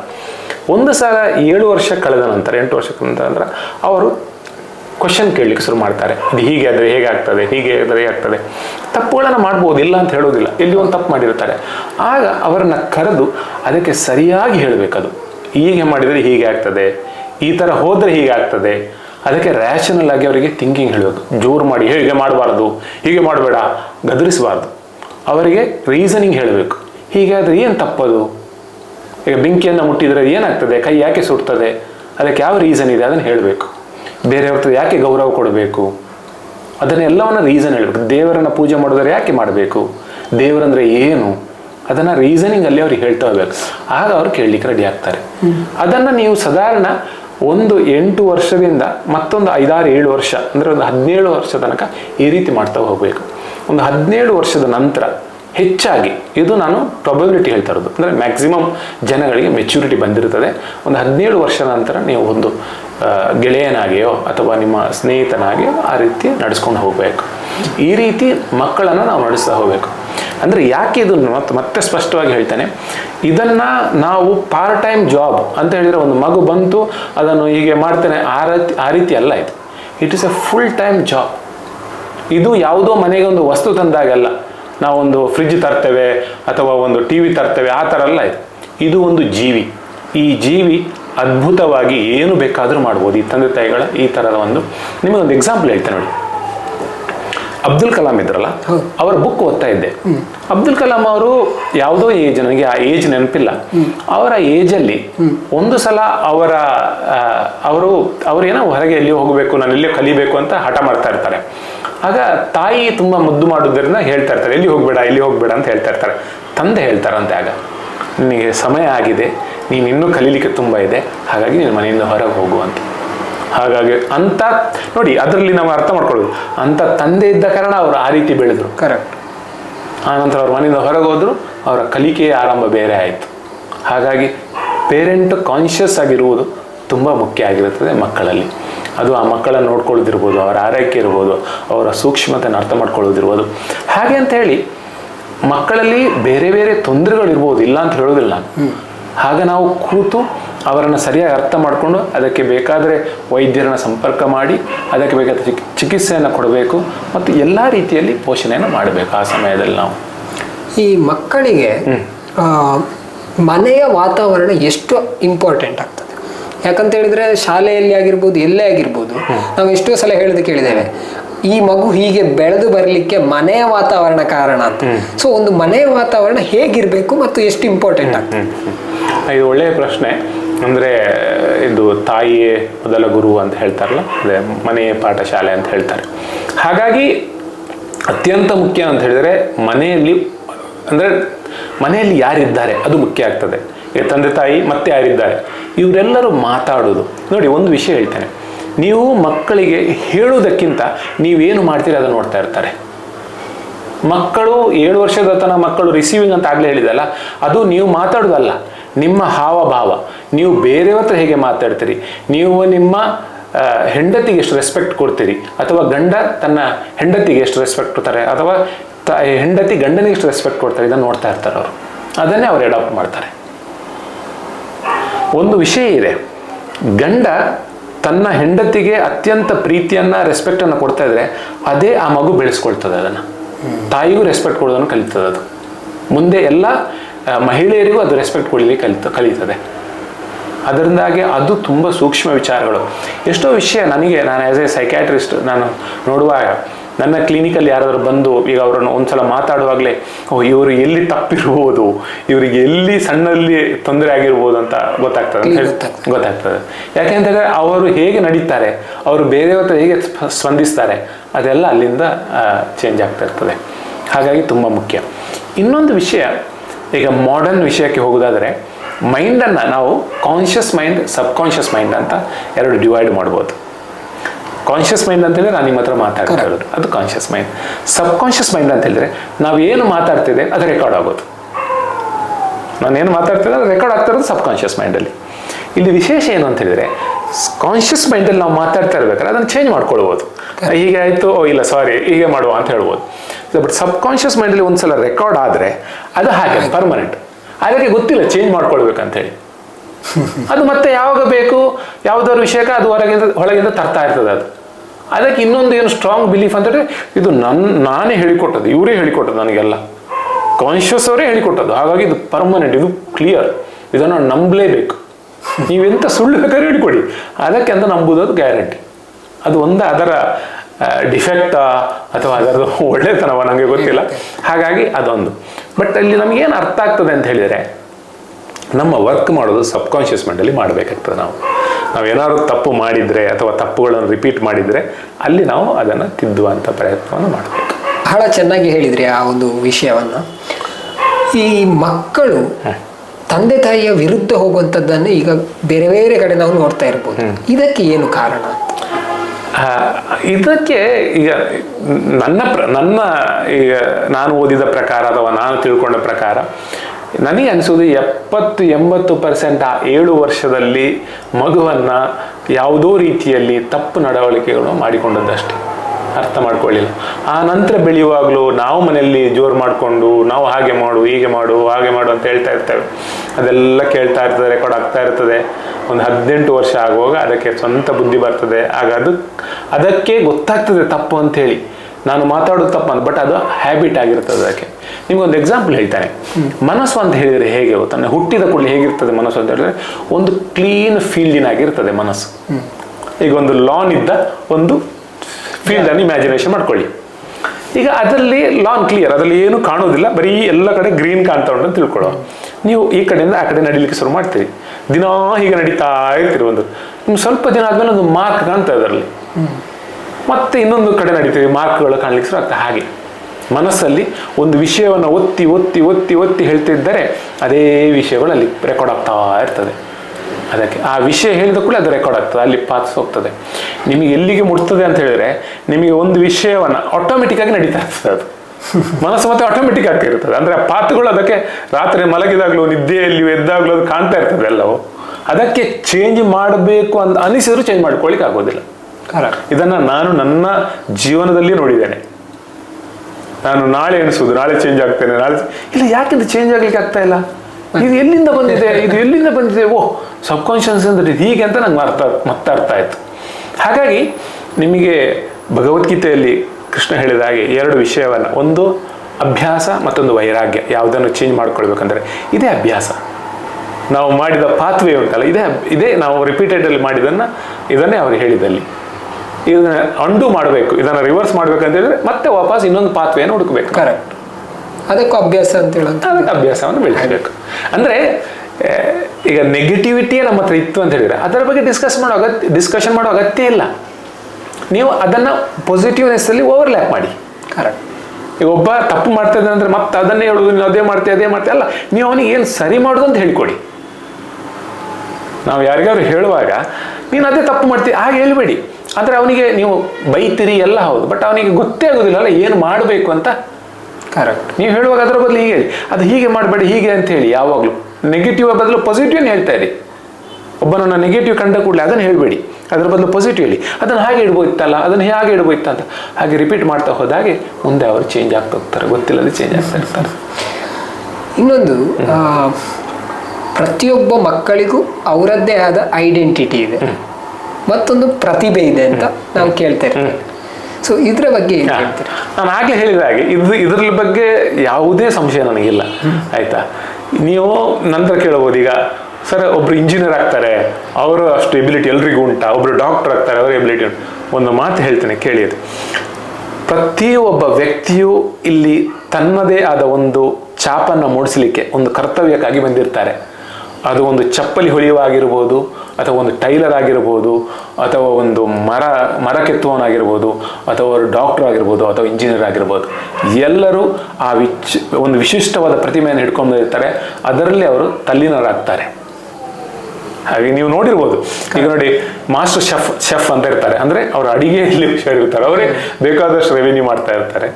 ಒಂದು ಸಲ ಏಳು ವರ್ಷ ಕಳೆದ ನಂತರ, ಎಂಟು ವರ್ಷ ಕಳೆದ ನಂತರ ಅವರು ಕ್ವಶನ್ ಕೇಳಲಿಕ್ಕೆ ಶುರು ಮಾಡ್ತಾರೆ. ಇದು ಹೀಗೆ ಆದರೆ ಹೇಗೆ ಆಗ್ತದೆ, ಹೀಗೆ ಆದರೆ ಹೇಗೆ ಆಗ್ತದೆ. ತಪ್ಪುಗಳನ್ನು ಮಾಡ್ಬೋದು ಇಲ್ಲ ಅಂತ ಹೇಳೋದಿಲ್ಲ ಎಲ್ಲಿ ಒಂದು ತಪ್ಪು ಮಾಡಿರ್ತಾರೆ ಆಗ ಅವರನ್ನು ಕರೆದು ಅದಕ್ಕೆ ಸರಿಯಾಗಿ ಹೇಳಬೇಕದು. ಹೀಗೆ ಮಾಡಿದರೆ ಹೀಗೆ ಆಗ್ತದೆ, ಈ ಥರ ಹೋದರೆ ಹೀಗೆ ಆಗ್ತದೆ. ಅದಕ್ಕೆ ರ್ಯಾಷನಲ್ ಆಗಿ ಅವರಿಗೆ ಥಿಂಕಿಂಗ್ ಹೇಳಬೇಕು. ಜೋರು ಮಾಡಿ ಹೀಗೆ ಮಾಡಬಾರ್ದು, ಹೀಗೆ ಮಾಡಬೇಡ, ಗದರಿಸಬಾರ್ದು. ಅವರಿಗೆ ರೀಸನಿಂಗ್ ಹೇಳಬೇಕು. ಹೀಗೆ ಏನು ತಪ್ಪದು? ಈಗ ಬೆಂಕಿಯನ್ನು ಮುಟ್ಟಿದರೆ ಏನಾಗ್ತದೆ? ಕೈ ಯಾಕೆ ಸುಡ್ತದೆ? ಅದಕ್ಕೆ ಯಾವ ರೀಸನ್ ಇದೆ? ಅದನ್ನು ಹೇಳಬೇಕು. ಬೇರೆಯವ್ರ ಹತ್ರ ಯಾಕೆ ಗೌರವ ಕೊಡಬೇಕು? ಅದನ್ನೆಲ್ಲವನ್ನು ರೀಸನ್ ಹೇಳಬೇಕು. ದೇವರನ್ನು ಪೂಜೆ ಮಾಡಿದ್ರೆ ಯಾಕೆ ಮಾಡಬೇಕು? ದೇವರಂದರೆ ಏನು? ಅದನ್ನ ರೀಸನಿಂಗ್ ಅಲ್ಲಿ ಅವ್ರಿಗೆ ಹೇಳ್ತಾ ಹೋಗ್ಬೇಕು. ಆಗ ಅವ್ರು ಕೇಳಲಿಕ್ಕೆ ರೆಡಿ ಆಗ್ತಾರೆ. ಅದನ್ನ ನೀವು ಸಾಧಾರಣ ಒಂದು ಎಂಟು ವರ್ಷದಿಂದ ಮತ್ತೊಂದು ಐದಾರು ಏಳು ವರ್ಷ, ಅಂದ್ರೆ ಒಂದು ಹದಿನೇಳು ವರ್ಷ ತನಕ ಈ ರೀತಿ ಮಾಡ್ತಾ ಹೋಗಬೇಕು. ಒಂದು ಹದಿನೇಳು ವರ್ಷದ ನಂತರ ಹೆಚ್ಚಾಗಿ ಇದು ನಾನು ಪ್ರಾಬಿಲಿಟಿ ಹೇಳ್ತಾ ಇರೋದು. ಅಂದರೆ ಮ್ಯಾಕ್ಸಿಮಮ್ ಜನಗಳಿಗೆ ಮೆಚುರಿಟಿ ಬಂದಿರುತ್ತದೆ. ಒಂದು ಹದಿನೇಳು ವರ್ಷ ನಂತರ ನೀವು ಒಂದು ಗೆಳೆಯನಾಗಿಯೋ ಅಥವಾ ನಿಮ್ಮ ಸ್ನೇಹಿತನಾಗಿಯೋ ಆ ರೀತಿ ನಡೆಸ್ಕೊಂಡು ಹೋಗಬೇಕು. ಈ ರೀತಿ ಮಕ್ಕಳನ್ನು ನಾವು ನಡೆಸ್ತಾ ಹೋಗಬೇಕು. ಅಂದರೆ ಯಾಕೆ ಇದನ್ನು ಮತ್ತೆ ಮತ್ತೆ ಸ್ಪಷ್ಟವಾಗಿ ಹೇಳ್ತೇನೆ, ಇದನ್ನು ನಾವು ಪಾರ್ಟ್ ಟೈಮ್ ಜಾಬ್ ಅಂತ ಹೇಳಿದರೆ ಒಂದು ಮಗು ಬಂತು, ಅದನ್ನು ಹೀಗೆ ಮಾಡ್ತೇನೆ, ಆ ರೀತಿ ಆ ರೀತಿ ಅಲ್ಲ ಇದು. It is a full time job ಇದು ಯಾವುದೋ ಮನೆಗೆ ಒಂದು ವಸ್ತು ತಂದಾಗಲ್ಲ ನಾವೊಂದು ಫ್ರಿಜ್ ತರ್ತೇವೆ, ಅಥವಾ ಒಂದು ಟಿ ವಿ ತರ್ತೇವೆ, ಆ ಥರ ಅಲ್ಲ ಇದು. ಇದು ಒಂದು ಜೀವಿ. ಈ ಜೀವಿ ಅದ್ಭುತವಾಗಿ ಏನು ಬೇಕಾದರೂ ಮಾಡ್ಬೋದು, ಈ ತಂದೆ ತಾಯಿಗಳ ಈ ಥರದ ಒಂದು ನಿಮಗೊಂದು ಎಕ್ಸಾಂಪಲ್ ಹೇಳ್ತೇನೆ ನೋಡಿ. ಅಬ್ದುಲ್ ಕಲಾಂ ಇದ್ರಲ್ಲ. ಅವರ ಬುಕ್ ಓದ್ತಾ ಇದ್ದೆ. ಅಬ್ದುಲ್ ಕಲಾಂ ಅವರು ಯಾವುದೋ ಏಜ್ ನನಗೆ ಆ ಏಜ್ ನೆನಪಿಲ್ಲ. ಅವರ ಏಜ್ ಅಲ್ಲಿ ಒಂದು ಸಲ ಅವರ ಅವರು ಅವರು ಅವರೇನೋ ಹೊರಗೆ ಎಲ್ಲಿ ಹೋಗಬೇಕು, ನಾನು ಎಲ್ಲಿ ಕಲಿಬೇಕು ಅಂತ ಹಠ ಮಾಡ್ತಾ ಇರ್ತಾರೆ. ಆಗ ತಾಯಿ ತುಂಬಾ ಮುದ್ದು ಮಾಡೋದ್ರಿಂದ ಹೇಳ್ತಾ ಇರ್ತಾರೆ, ಎಲ್ಲಿ ಹೋಗ್ಬೇಡ ಎಲ್ಲಿ ಹೋಗ್ಬೇಡ ಅಂತ ಹೇಳ್ತಾ ಇರ್ತಾರೆ. ತಂದೆ ಹೇಳ್ತಾರಂತೆ ಆಗ, ನಿನಗೆ ಸಮಯ ಆಗಿದೆ, ನೀನು ಇನ್ನೂ ಕಲೀಲಿಕ್ಕೆ ತುಂಬ ಇದೆ, ಹಾಗಾಗಿ ನೀನು ಮನೆಯಿಂದ ಹೊರಗೆ ಹೋಗು ಅಂತ. ಹಾಗಾಗಿ ಅಂತ ನೋಡಿ ಅದರಲ್ಲಿ ನಾವು ಅರ್ಥ ಮಾಡ್ಕೊಳ್ಳೋದು. ಅಂತ ತಂದೆ ಇದ್ದ ಕಾರಣ ಅವರು ಆ ರೀತಿ ಬೆಳೆದ್ರು. ಕರೆಕ್ಟ್ ಆನಂತರ ಅವ್ರ ಮನೆಯಿಂದ ಹೊರಗೆ ಹೋದ್ರು ಅವರ ಕಲಿಕೆಯ ಆರಂಭ ಬೇರೆ ಆಯಿತು. ಹಾಗಾಗಿ ಪೇರೆಂಟ್ ಕಾನ್ಷಿಯಸ್ ಆಗಿರುವುದು ತುಂಬ ಮುಖ್ಯ ಆಗಿರುತ್ತದೆ ಮಕ್ಕಳಲ್ಲಿ. ಅದು ಆ ಮಕ್ಕಳನ್ನು ನೋಡ್ಕೊಳ್ಳೋದಿರ್ಬೋದು ಅವರ ಆರೈಕೆ ಇರ್ಬೋದು ಅವರ ಸೂಕ್ಷ್ಮತೆಯನ್ನು ಅರ್ಥ ಮಾಡ್ಕೊಳ್ಳೋದಿರ್ಬೋದು. ಹಾಗೆ ಅಂತ ಹೇಳಿ ಮಕ್ಕಳಲ್ಲಿ ಬೇರೆ ಬೇರೆ ತೊಂದರೆಗಳಿರ್ಬೋದು ಇಲ್ಲ ಅಂತ ಹೇಳೋದಿಲ್ಲ ನಾನು. ಆಗ ನಾವು ಕೂತು ಅವರನ್ನು ಸರಿಯಾಗಿ ಅರ್ಥ ಮಾಡಿಕೊಂಡು ಅದಕ್ಕೆ ಬೇಕಾದರೆ ವೈದ್ಯರನ್ನ ಸಂಪರ್ಕ ಮಾಡಿ ಅದಕ್ಕೆ ಬೇಕಾದ ಚಿಕ್- ಚಿಕಿತ್ಸೆಯನ್ನು ಕೊಡಬೇಕು ಮತ್ತು ಎಲ್ಲ ರೀತಿಯಲ್ಲಿ ಪೋಷಣೆಯನ್ನು ಮಾಡಬೇಕು ಆ ಸಮಯದಲ್ಲಿ ನಾವು. ಈ ಮಕ್ಕಳಿಗೆ ಮನೆಯ ವಾತಾವರಣ ಎಷ್ಟು ಇಂಪಾರ್ಟೆಂಟ್ ಆಗ್ತದೆ. ಯಾಕಂತ ಹೇಳಿದ್ರೆ ಶಾಲೆಯಲ್ಲಿ ಆಗಿರ್ಬೋದು ಎಲ್ಲೇ ಆಗಿರ್ಬೋದು ನಾವು ಎಷ್ಟೋ ಸಲ ಹೇಳಿದ ಕೇಳಿದ್ದೇವೆ ಈ ಮಗು ಹೀಗೆ ಬೆಳೆದು ಬರಲಿಕ್ಕೆ ಮನೆಯ ವಾತಾವರಣ ಕಾರಣ ಅಂತ. ಸೊ ಒಂದು ಮನೆಯ ವಾತಾವರಣ ಹೇಗಿರಬೇಕು ಮತ್ತು ಎಷ್ಟು ಇಂಪಾರ್ಟೆಂಟ್ ಆಗ್ತದೆ? ಇದು ಒಳ್ಳೆಯ ಪ್ರಶ್ನೆ. ಅಂದರೆ ಇದು ತಾಯಿಯೇ ಮೊದಲ ಗುರು ಅಂತ ಹೇಳ್ತಾರಲ್ಲ ಅದೇ ಮನೆಯ ಪಾಠಶಾಲೆ ಅಂತ ಹೇಳ್ತಾರೆ. ಹಾಗಾಗಿ ಅತ್ಯಂತ ಮುಖ್ಯ ಅಂತ ಹೇಳಿದರೆ ಮನೆಯಲ್ಲಿ, ಅಂದರೆ ಮನೆಯಲ್ಲಿ ಯಾರಿದ್ದಾರೆ ಅದು ಮುಖ್ಯ ಆಗ್ತದೆ. ಈಗ ತಂದೆ ತಾಯಿ ಮತ್ತೆ ಯಾರಿದ್ದಾರೆ? ಇವರೆಲ್ಲರೂ ಮಾತಾಡೋದು. ನೋಡಿ, ಒಂದು ವಿಷಯ ಹೇಳ್ತೇನೆ. ನೀವು ಮಕ್ಕಳಿಗೆ ಹೇಳುವುದಕ್ಕಿಂತ ನೀವೇನು ಮಾಡ್ತೀರಿ ಅದನ್ನು ನೋಡ್ತಾ ಇರ್ತಾರೆ. ಮಕ್ಕಳು ಏಳು ವರ್ಷದ ತನಕ ಮಕ್ಕಳು ರಿಸೀವಿಂಗ್ ಅಂತ ಆಗಲೇ ಹೇಳಿದಲ್ಲ, ಅದು ನೀವು ಮಾತಾಡೋದಲ್ಲ. ನಿಮ್ಮ ಹಾವಭಾವ. ನೀವು ಬೇರೆಯವ್ರ ಹೇಗೆ ಮಾತಾಡ್ತೀರಿ? ನೀವು ನಿಮ್ಮ ಹೆಂಡತಿಗೆ ಎಷ್ಟು ರೆಸ್ಪೆಕ್ಟ್ ಕೊಡ್ತೀರಿ? ಅಥವಾ ಗಂಡ ತನ್ನ ಹೆಂಡತಿಗೆ ಎಷ್ಟು ರೆಸ್ಪೆಕ್ಟ್ ಕೊಡ್ತಾರೆ? ಅಥವಾ ತ ಹೆಂಡತಿ ಗಂಡನಿಗೆ ಎಷ್ಟು ರೆಸ್ಪೆಕ್ಟ್ ಕೊಡ್ತಾರೆ? ಇದನ್ನು ನೋಡ್ತಾ ಇರ್ತಾರೆ ಅವರು. ಅದನ್ನೇ ಅವ್ರು ಅಡಾಪ್ಟ್ ಮಾಡ್ತಾರೆ. ಒಂದು ವಿಷಯ ಇದೆ. ಗಂಡ ತನ್ನ ಹೆಂಡತಿಗೆ ಅತ್ಯಂತ ಪ್ರೀತಿಯನ್ನ ರೆಸ್ಪೆಕ್ಟನ್ನು ಕೊಡ್ತಾ ಇದ್ರೆ ಅದೇ ಆ ಮಗು ಬೆಳೆಸ್ಕೊಳ್ತದೆ ಅದನ್ನ. ತಾಯಿಗೂ ರೆಸ್ಪೆಕ್ಟ್ ಕೊಡೋದನ್ನು ಕಲಿತದೆ ಅದು. ಮುಂದೆ ಎಲ್ಲ ಮಹಿಳೆಯರಿಗೂ ಅದು ರೆಸ್ಪೆಕ್ಟ್ ಕೊಡಲಿ ಕಲಿತ ಕಲಿತದೆ. ಅದರಿಂದಾಗಿ ಅದು ತುಂಬ ಸೂಕ್ಷ್ಮ ವಿಚಾರಗಳು. ಎಷ್ಟೋ ವಿಷಯ ನನಗೆ ನಾನು ಆ್ಯಸ್ ಎ ಸೈಕ್ಯಾಟ್ರಿಸ್ಟ್ ನಾನು ನೋಡುವಾಗ ನನ್ನ ಕ್ಲಿನಿಕಲ್ಲಿ ಯಾರಾದರೂ ಬಂದು ಈಗ ಅವರನ್ನು ಒಂದ್ಸಲ ಮಾತಾಡುವಾಗಲೇ ಓ ಇವರು ಎಲ್ಲಿ ತಪ್ಪಿರ್ಬೋದು? ಇವರಿಗೆ ಎಲ್ಲಿ ಸಣ್ಣಲ್ಲಿ ತೊಂದರೆ ಆಗಿರ್ಬೋದು ಅಂತ ಗೊತ್ತಾಗ್ತದೆ. ಗೊತ್ತಾಗ್ತದೆ. ಯಾಕೆ ಯಾಕೆಂತಂದರೆ ಅವರು ಹೇಗೆ ನಡೀತಾರೆ ಅವರು ಬೇರೆಯವ್ರ ಹತ್ರ ಹೇಗೆ ಸ್ಪ- ಸ್ಪಂದಿಸ್ತಾರೆ ಅದೆಲ್ಲ ಅಲ್ಲಿಂದ ಚೇಂಜ್ ಆಗ್ತಾ ಇರ್ತದೆ. ಹಾಗಾಗಿ ತುಂಬ ಮುಖ್ಯ. ಇನ್ನೊಂದು ವಿಷಯ ಈಗ ಮಾಡರ್ನ್ ವಿಷಯಕ್ಕೆ ಹೋಗೋದಾದರೆ ಮೈಂಡನ್ನು ನಾವು conscious mind subconscious mind ಅಂತ ಎರಡು ಡಿವೈಡ್ ಮಾಡ್ಬೋದು. ಕಾನ್ಷಿಯಸ್ ಮೈಂಡ್ ಅಂತ ಹೇಳಿದ್ರೆ ನಾನು ನಿಮ್ಮ ಹತ್ರ ಮಾತಾಡ್ತಾ ಇರೋದು. ಅದು conscious mind subconscious mind ಅಂತ ಹೇಳಿದ್ರೆ ನಾವು ಏನು ಮಾತಾಡ್ತಿದೆ ಅದು ರೆಕಾರ್ಡ್ ಆಗೋದು. ನಾನು ಏನು ಮಾತಾಡ್ತಿದ್ದೆ ಅದು ರೆಕಾರ್ಡ್ ಆಗ್ತಾ ಇರೋದು ಸಬ್ ಕಾನ್ಷಿಯಸ್ ಮೈಂಡಲ್ಲಿ ಇಲ್ಲಿ ವಿಶೇಷ ಏನು ಅಂತ ಹೇಳಿದ್ರೆ ಕಾನ್ಷಿಯಸ್ ಮೈಂಡಲ್ಲಿ ನಾವು ಮಾತಾಡ್ತಾ ಇರ್ಬೇಕಾದ್ರೆ ಅದನ್ನು ಚೇಂಜ್ ಮಾಡ್ಕೊಳ್ಬೋದು. ಹೀಗೆ ಆಯಿತು ಓ ಇಲ್ಲ ಸಾರಿ ಹೀಗೆ ಮಾಡುವ ಅಂತ ಹೇಳ್ಬೋದು. ಬಟ್ ಸಬ್ ಕಾನ್ಷಿಯಸ್ ಮೈಂಡಲ್ಲಿ ಒಂದ್ಸಲ ರೆಕಾರ್ಡ್ ಆದರೆ ಅದು ಹಾಗೆ ಪರ್ಮನೆಂಟ್ ಅದಕ್ಕೆ ಗೊತ್ತಿಲ್ಲ ಚೇಂಜ್ ಮಾಡ್ಕೊಳ್ಬೇಕಂತ ಹೇಳಿ ಅದು ಮತ್ತೆ ಯಾವಾಗ ಬೇಕು ಯಾವುದಾದ್ರು ವಿಷಯಕ್ಕೆ ಅದು ಹೊರಗಿಂದ ಒಳಗಿಂದ ತರ್ತಾ ಇರ್ತದೆ ಅದು. ಅದಕ್ಕೆ ಇನ್ನೊಂದು ಏನು ಸ್ಟ್ರಾಂಗ್ ಬಿಲೀಫ್ ಅಂತಂದ್ರೆ ಇದು ನನ್ನ ನಾನೇ ಹೇಳಿಕೊಟ್ಟದ್ದು ಇವರೇ ಹೇಳಿಕೊಟ್ಟದ್ದು ನನಗೆಲ್ಲ. ಕಾನ್ಷಿಯಸ್ ಅವರೇ ಹೇಳಿಕೊಟ್ಟದ್ದು. ಹಾಗಾಗಿ ಇದು ಪರ್ಮನೆಂಟ್ ಇದು ಕ್ಲಿಯರ್ ಇದನ್ನು ನಂಬಲೇಬೇಕು. ನೀವೆಂತ ಸುಳ್ಳು ಬೇಕಾದ್ರೆ ಹೇಳಿಕೊಡಿ. ಅದಕ್ಕೆ ಅಂತ ನಂಬುದು ಅದು ಗ್ಯಾರಂಟಿ ಅದು ಒಂದು ಅದರ ಡಿಫೆಕ್ಟಾ ಅಥವಾ ಅದರದ್ದು ಒಳ್ಳೆತನವ ನನಗೆ ಗೊತ್ತಿಲ್ಲ. ಹಾಗಾಗಿ ಅದೊಂದು. ಬಟ್ ಅಲ್ಲಿ ನಮಗೇನು ಅರ್ಥ ಆಗ್ತದೆ ಅಂತ ಹೇಳಿದರೆ ನಮ್ಮ ವರ್ಕ್ ಮಾಡೋದು ಸಬ್ ಕಾನ್ಷಿಯಸ್ ಮೈಂಡಲ್ಲಿ ಮಾಡಬೇಕಾಗ್ತದೆ ನಾವು. ನಾವೇನಾದ್ರು ತಪ್ಪು ಮಾಡಿದರೆ ಅಥವಾ ತಪ್ಪುಗಳನ್ನು ರಿಪೀಟ್ ಮಾಡಿದರೆ ಅಲ್ಲಿ ನಾವು ಅದನ್ನು ತಿದ್ದುವಂಥ ಪ್ರಯತ್ನವನ್ನು ಮಾಡಬೇಕು. ಬಹಳ ಚೆನ್ನಾಗಿ ಹೇಳಿದ್ರಿ ಆ ಒಂದು ವಿಷಯವನ್ನು. ಈ ಮಕ್ಕಳು ತಂದೆ ತಾಯಿಯ ವಿರುದ್ಧ ಹೋಗುವಂಥದ್ದನ್ನು ಈಗ ಬೇರೆ ಬೇರೆ ಕಡೆ ನಾವು ನೋಡ್ತಾ ಇರ್ಬೋದು. ಇದಕ್ಕೆ ಏನು ಕಾರಣ? ಇದಕ್ಕೆ ಈಗ ನನ್ನ ಪ್ರ, ನನ್ನ ಈಗ ನಾನು ಓದಿದ ಪ್ರಕಾರ ಅಥವಾ ನಾನು ತಿಳ್ಕೊಂಡ ಪ್ರಕಾರ ನನಗೆ ಅನಿಸೋದು ಎಪ್ಪತ್ತು ಎಂಬತ್ತು ಪರ್ಸೆಂಟ್ ಆ ಏಳು ವರ್ಷದಲ್ಲಿ ಮಗುವನ್ನು ಯಾವುದೋ ರೀತಿಯಲ್ಲಿ ತಪ್ಪು ನಡವಳಿಕೆಗಳು ಮಾಡಿಕೊಂಡದ್ದಷ್ಟೇ. ಅರ್ಥ ಮಾಡ್ಕೊಳ್ಳಿಲ್ಲ. ಆ ನಂತರ ಬೆಳೆಯುವಾಗಲೂ ನಾವು ಮನೆಯಲ್ಲಿ ಜೋರು ಮಾಡಿಕೊಂಡು, ನಾವು ಹಾಗೆ ಮಾಡು, ಹೀಗೆ ಮಾಡು, ಹಾಗೆ ಮಾಡು ಅಂತ ಹೇಳ್ತಾ ಇರ್ತೇವೆ. ಅದೆಲ್ಲ ಕೇಳ್ತಾ ಇರ್ತದೆ, ರೆಕಾರ್ಡ್ ಆಗ್ತಾ ಇರ್ತದೆ. ಒಂದು ಹದಿನೆಂಟು ವರ್ಷ ಆಗುವಾಗ ಅದಕ್ಕೆ ಸ್ವಂತ ಬುದ್ಧಿ ಬರ್ತದೆ. ಆಗ ಅದು, ಅದಕ್ಕೆ ಗೊತ್ತಾಗ್ತದೆ ತಪ್ಪು ಅಂತೇಳಿ ನಾನು ಮಾತಾಡೋದು ತಪ್ಪು ಅಂತ ಬಟ್ ಅದು ಹ್ಯಾಬಿಟ್ ಆಗಿರ್ತದೆ ಅದಕ್ಕೆ. ನಿಮ್ಗೊಂದು ಎಕ್ಸಾಂಪಲ್ ಹೇಳ್ತಾನೆ. ಮನಸ್ಸು ಅಂತ ಹೇಳಿದರೆ ಹೇಗೆ ಗೊತ್ತಾನೆ ಹುಟ್ಟಿದ ಕೂಡಲೇ ಹೇಗಿರ್ತದೆ ಮನಸ್ಸು ಅಂತ ಹೇಳಿದ್ರೆ, ಒಂದು ಕ್ಲೀನ್ ಫೀಲ್ಡಿನಾಗಿರ್ತದೆ ಮನಸ್ಸು. ಈಗ ಒಂದು ಲಾನ್ ಇದ್ದ ಒಂದು ಫೀಲ್ಡ್ ಅನ್ನು ಇಮ್ಯಾಜಿನೇಷನ್ ಮಾಡ್ಕೊಳ್ಳಿ. ಈಗ ಅದರಲ್ಲಿ ಲಾನ್ ಕ್ಲಿಯರ್ ಅದರಲ್ಲಿ ಏನು ಕಾಣೋದಿಲ್ಲ ಬರೀ ಎಲ್ಲ ಕಡೆ ಗ್ರೀನ್ ಕಾಣ್ತಾ ಉಂಟು ಅಂತ ತಿಳ್ಕೊಳ್ಳೋ ನೀವು ಈ ಕಡೆಯಿಂದ ಆ ಕಡೆ ನಡಿಲಿಕ್ಕೆ ಶುರು ಮಾಡ್ತೀರಿ. ದಿನಾ ಹೀಗೆ ನಡೀತಾ ಇರ್ತೀರಿ ಒಂದು. ನಿಮ್ಗೆ ಸ್ವಲ್ಪ ದಿನ ಆದ್ಮೇಲೆ ಒಂದು ಮಾರ್ಕ್ ಕಾಣ್ತಾ ಅದರಲ್ಲಿ ಮತ್ತೆ ಇನ್ನೊಂದು ಕಡೆ ನಡೀತೀವಿ ಮಾರ್ಕ್ಗಳು ಕಾಣ್ಲಿಕ್ಕೆ ಶುರು ಆಗ್ತದೆ ಹಾಗೆ. ಮನಸ್ಸಲ್ಲಿ ಒಂದು ವಿಷಯವನ್ನು ಒತ್ತಿ ಒತ್ತಿ ಒತ್ತಿ ಒತ್ತಿ ಹೇಳ್ತಿದ್ದರೆ ಅದೇ ವಿಷಯಗಳು ಅಲ್ಲಿ ರೆಕಾರ್ಡ್ ಆಗ್ತಾ ಇರ್ತದೆ. ಅದಕ್ಕೆ ಆ ವಿಷಯ ಹೇಳಿದ ಕೂಡ ಅದು ರೆಕಾರ್ಡ್ ಆಗ್ತದೆ ಅಲ್ಲಿ ಪಾಸ್ ಹೋಗ್ತದೆ. ನಿಮಗೆ ಎಲ್ಲಿಗೆ ಮುಟ್ತದೆ ಅಂತ ಹೇಳಿದ್ರೆ ನಿಮಗೆ ಒಂದು ವಿಷಯವನ್ನು ಆಟೋಮೆಟಿಕ್ ಆಗಿ ನಡೀತಾ ಇರ್ತದೆ ಅದು. ಮನಸ್ಸು ಮತ್ತೆ ಆಟೋಮೆಟಿಕ್ ಆಗ್ತಾ ಇರ್ತದೆ. ಅಂದ್ರೆ ಆ ಪಾತ್ಗಳು ಅದಕ್ಕೆ ರಾತ್ರಿ ಮಲಗಿದಾಗಲೂ ನಿದ್ದೆಯಲ್ಲಿ ಎದ್ದಾಗಲೂ ಅದು ಕಾಣ್ತಾ ಇರ್ತದೆ ಎಲ್ಲವೂ. ಅದಕ್ಕೆ ಚೇಂಜ್ ಮಾಡಬೇಕು ಅಂತ ಅನಿಸಿದ್ರು ಚೇಂಜ್ ಮಾಡ್ಕೊಳ್ಳಿಕ್ಕೆ ಆಗೋದಿಲ್ಲ. ಇದನ್ನ ನಾನು ನನ್ನ ಜೀವನದಲ್ಲಿ ನೋಡಿದ್ದೇನೆ. ನಾನು ನಾಳೆ ಎಣಿಸುವುದು ನಾಳೆ ಚೇಂಜ್ ಆಗ್ತೇನೆ ನಾಳೆ ಇಲ್ಲ ಯಾಕೆ ಚೇಂಜ್ ಆಗ್ಲಿಕ್ಕೆ ಆಗ್ತಾ ಇಲ್ಲ? ಇದು ಎಲ್ಲಿಂದ ಬಂದಿದೆ? ಇದು ಎಲ್ಲಿಂದ ಬಂದಿದೆ? ಓ ಸಬ್ ಕಾನ್ಶಿಯನ್ಸ್ ಅಂದ್ರೆ ಇದು ಹೀಗೆ ಅಂತ ನಂಗೆ ಅರ್ಥ ಮತ್ತೆ ಅರ್ಥ ಆಯ್ತು. ಹಾಗಾಗಿ ನಿಮಗೆ ಭಗವದ್ಗೀತೆಯಲ್ಲಿ ಕೃಷ್ಣ ಹೇಳಿದ ಹಾಗೆ ಎರಡು ವಿಷಯವನ್ನು. ಒಂದು ಅಭ್ಯಾಸ ಮತ್ತೊಂದು ವೈರಾಗ್ಯ. ಯಾವುದನ್ನು ಚೇಂಜ್ ಮಾಡ್ಕೊಳ್ಬೇಕಂದ್ರೆ ಇದೇ ಅಭ್ಯಾಸ. ನಾವು ಮಾಡಿದ ಪಾತ್ವೇ ಉಂಟಲ್ಲ ಇದೇ ಇದೇ ನಾವು ರಿಪೀಟೆಡಲ್ಲಿ ಮಾಡಿದ್ದನ್ನು ಇದನ್ನೇ ಅವರು ಹೇಳಿದಲ್ಲಿ. ಇದನ್ನ ಅಂಡು ಮಾಡಬೇಕು. ಇದನ್ನು ರಿವರ್ಸ್ ಮಾಡ್ಬೇಕಂತ ಹೇಳಿದ್ರೆ ಮತ್ತೆ ವಾಪಸ್ ಇನ್ನೊಂದು ಪಾತ್ವೆಯನ್ನು ಹುಡುಕಬೇಕು. ಕರೆಕ್ಟ್ ಅದಕ್ಕೂ ಅಭ್ಯಾಸ ಅಂತ. ಹೇಳುವಂತ ಅದಕ್ಕೆ ಅಭ್ಯಾಸವನ್ನು ಬೆಳೆಸಬೇಕು. ಅಂದರೆ ಈಗ ನೆಗೆಟಿವಿಟಿಯೇ ನಮ್ಮ ಹತ್ರ ಇತ್ತು ಅಂತ ಹೇಳಿದ್ರೆ ಅದರ ಬಗ್ಗೆ ಡಿಸ್ಕಸ್ ಮಾಡೋ ಅಗತ್ಯ ಡಿಸ್ಕಷನ್ ಮಾಡೋ ಅಗತ್ಯ ಇಲ್ಲ. ನೀವು ಅದನ್ನು ಪಾಸಿಟಿವ್ನೆಸ್ಸಲ್ಲಿ ಓವರ್ಲ್ಯಾಪ್ ಮಾಡಿ. ಕರೆಕ್ಟ್ ಈಗ ಒಬ್ಬ ತಪ್ಪು ಮಾಡ್ತಾ ಇದ್ದಾನೆ ಅಂದ್ರೆ ಮತ್ತೆ ಅದನ್ನೇ ಹೇಳುದು ನೀನು ಅದೇ ಮಾಡ್ತೀಯ ಅದೇ ಮಾಡ್ತೀಯ ಅಲ್ಲ ನೀವು ಅವನಿಗೆ ಏನು ಸರಿ ಮಾಡೋದು ಅಂತ ಹೇಳ್ಕೊಡಿ. ನಾವು ಯಾರಿಗಾದ್ರು ಹೇಳುವಾಗ ನೀನು ಅದೇ ತಪ್ಪು ಮಾಡ್ತೀವಿ ಹಾಗೆ ಹೇಳ್ಬೇಡಿ. ಆದರೆ ಅವನಿಗೆ ನೀವು ಬೈತೀರಿ ಎಲ್ಲ ಹೌದು ಬಟ್ ಅವನಿಗೆ ಗೊತ್ತೇ ಆಗೋದಿಲ್ಲ ಅಲ್ಲ ಏನು ಮಾಡಬೇಕು ಅಂತ ಕರೆಕ್ಟ್ ನೀವು ಹೇಳುವಾಗ ಅದರ ಬದಲು ಹೀಗೆ ಹೇಳಿ. ಅದು ಹೀಗೆ ಮಾಡಬೇಡಿ ಹೀಗೆ ಅಂತ ಹೇಳಿ. ಯಾವಾಗಲೂ ನೆಗೆಟಿವ್ ಬದಲು ಪಾಸಿಟಿವ್ನ ಹೇಳ್ತಾ ಇರಿ. ಒಬ್ಬನನ್ನು ನೆಗೆಟಿವ್ ಕಂಡ ಕೂಡಲೇ ಅದನ್ನು ಹೇಳಬೇಡಿ. ಅದರ ಬದಲು ಪಾಸಿಟಿವ್ ಹೇಳಿ. ಅದನ್ನು ಹಾಗೆ ಇಡ್ಬೋಯ್ತಲ್ಲ ಅದನ್ನು ಹೇಗೆ ಇಡ್ಬೋಯ್ತಂತ ಹಾಗೆ ರಿಪೀಟ್ ಮಾಡ್ತಾ ಹೋದಾಗೆ ಮುಂದೆ ಅವರು ಚೇಂಜ್ ಆಗ್ತಾ ಹೋಗ್ತಾರೆ. ಗೊತ್ತಿಲ್ಲದೆ ಚೇಂಜ್ ಆಗ್ತಾ ಇರ್ತಾರೆ. ಇನ್ನೊಂದು ಪ್ರತಿಯೊಬ್ಬ ಮಕ್ಕಳಿಗೂ ಅವರದ್ದೇ ಆದ ಐಡೆಂಟಿಟಿ ಇದೆ. ಮತ್ತೊಂದು ಪ್ರತಿಭೆ ಇದೆ ಅಂತ ನಾವು ಕೇಳ್ತಾ ಇರ್ತೀವಿ. ಸೊ ಇದ್ರ ಬಗ್ಗೆ ನಾನು ಹಾಗೆ ಹೇಳಿದ ಹಾಗೆ ಇದು ಇದ್ರ ಬಗ್ಗೆ ಯಾವುದೇ ಸಂಶಯ ನನಗಿಲ್ಲ ಆಯ್ತಾ? ನೀವು ನಂತರ ಕೇಳಬಹುದು ಈಗ ಸರ್ ಒಬ್ರು ಇಂಜಿನಿಯರ್ ಆಗ್ತಾರೆ ಅವರು ಅಷ್ಟು ಎಬಿಲಿಟಿ ಎಲ್ರಿಗೂ ಉಂಟಾ ಒಬ್ರು ಡಾಕ್ಟರ್ ಆಗ್ತಾರೆ ಅವರ ಎಬಿಲಿಟಿ ಉಂಟು. ಒಂದು ಮಾತು ಹೇಳ್ತೇನೆ ಕೇಳಿ ಅದು ಪ್ರತಿಯೊಬ್ಬ ವ್ಯಕ್ತಿಯು ಇಲ್ಲಿ ತನ್ನದೇ ಆದ ಒಂದು ಚಾಪನ್ನು ಮೂಡಿಸಲಿಕ್ಕೆ ಒಂದು ಕರ್ತವ್ಯಕ್ಕಾಗಿ ಬಂದಿರ್ತಾರೆ. ಅದು ಒಂದು ಚಪ್ಪಲಿ ಹೊಳೆಯುವಾಗಿರ್ಬೋದು ಅಥವಾ ಒಂದು ಟೈಲರ್ ಆಗಿರ್ಬೋದು ಅಥವಾ ಒಂದು ಮರ ಮರ ಕೆತ್ತುವನಾಗಿರ್ಬೋದು ಅಥವಾ ಅವರು ಡಾಕ್ಟರ್ ಆಗಿರ್ಬೋದು ಅಥವಾ ಇಂಜಿನಿಯರ್ ಆಗಿರ್ಬೋದು ಎಲ್ಲರೂ ಆ ವಿಚ್ ಒಂದು ವಿಶಿಷ್ಟವಾದ ಪ್ರತಿಮೆಯನ್ನು ಹಿಡ್ಕೊಂಡು ಇರ್ತಾರೆ. ಅದರಲ್ಲಿ ಅವರು ತಲ್ಲೀನರಾಗ್ತಾರೆ. ಹಾಗೆ ನೀವು ನೋಡಿರ್ಬೋದು. ಈಗ ನೋಡಿ ಮಾಸ್ಟರ್ ಶೆಫ್ ಶೆಫ್ ಅಂತ ಇರ್ತಾರೆ. ಅಂದ್ರೆ ಅವ್ರ ಅಡಿಗೆಯಲ್ಲಿ ಹುಷಾರಿರ್ತಾರೆ ಅವರೇ ಬೇಕಾದಷ್ಟು ರೆವಿನ್ಯೂ ಮಾಡ್ತಾ ಇರ್ತಾರೆ.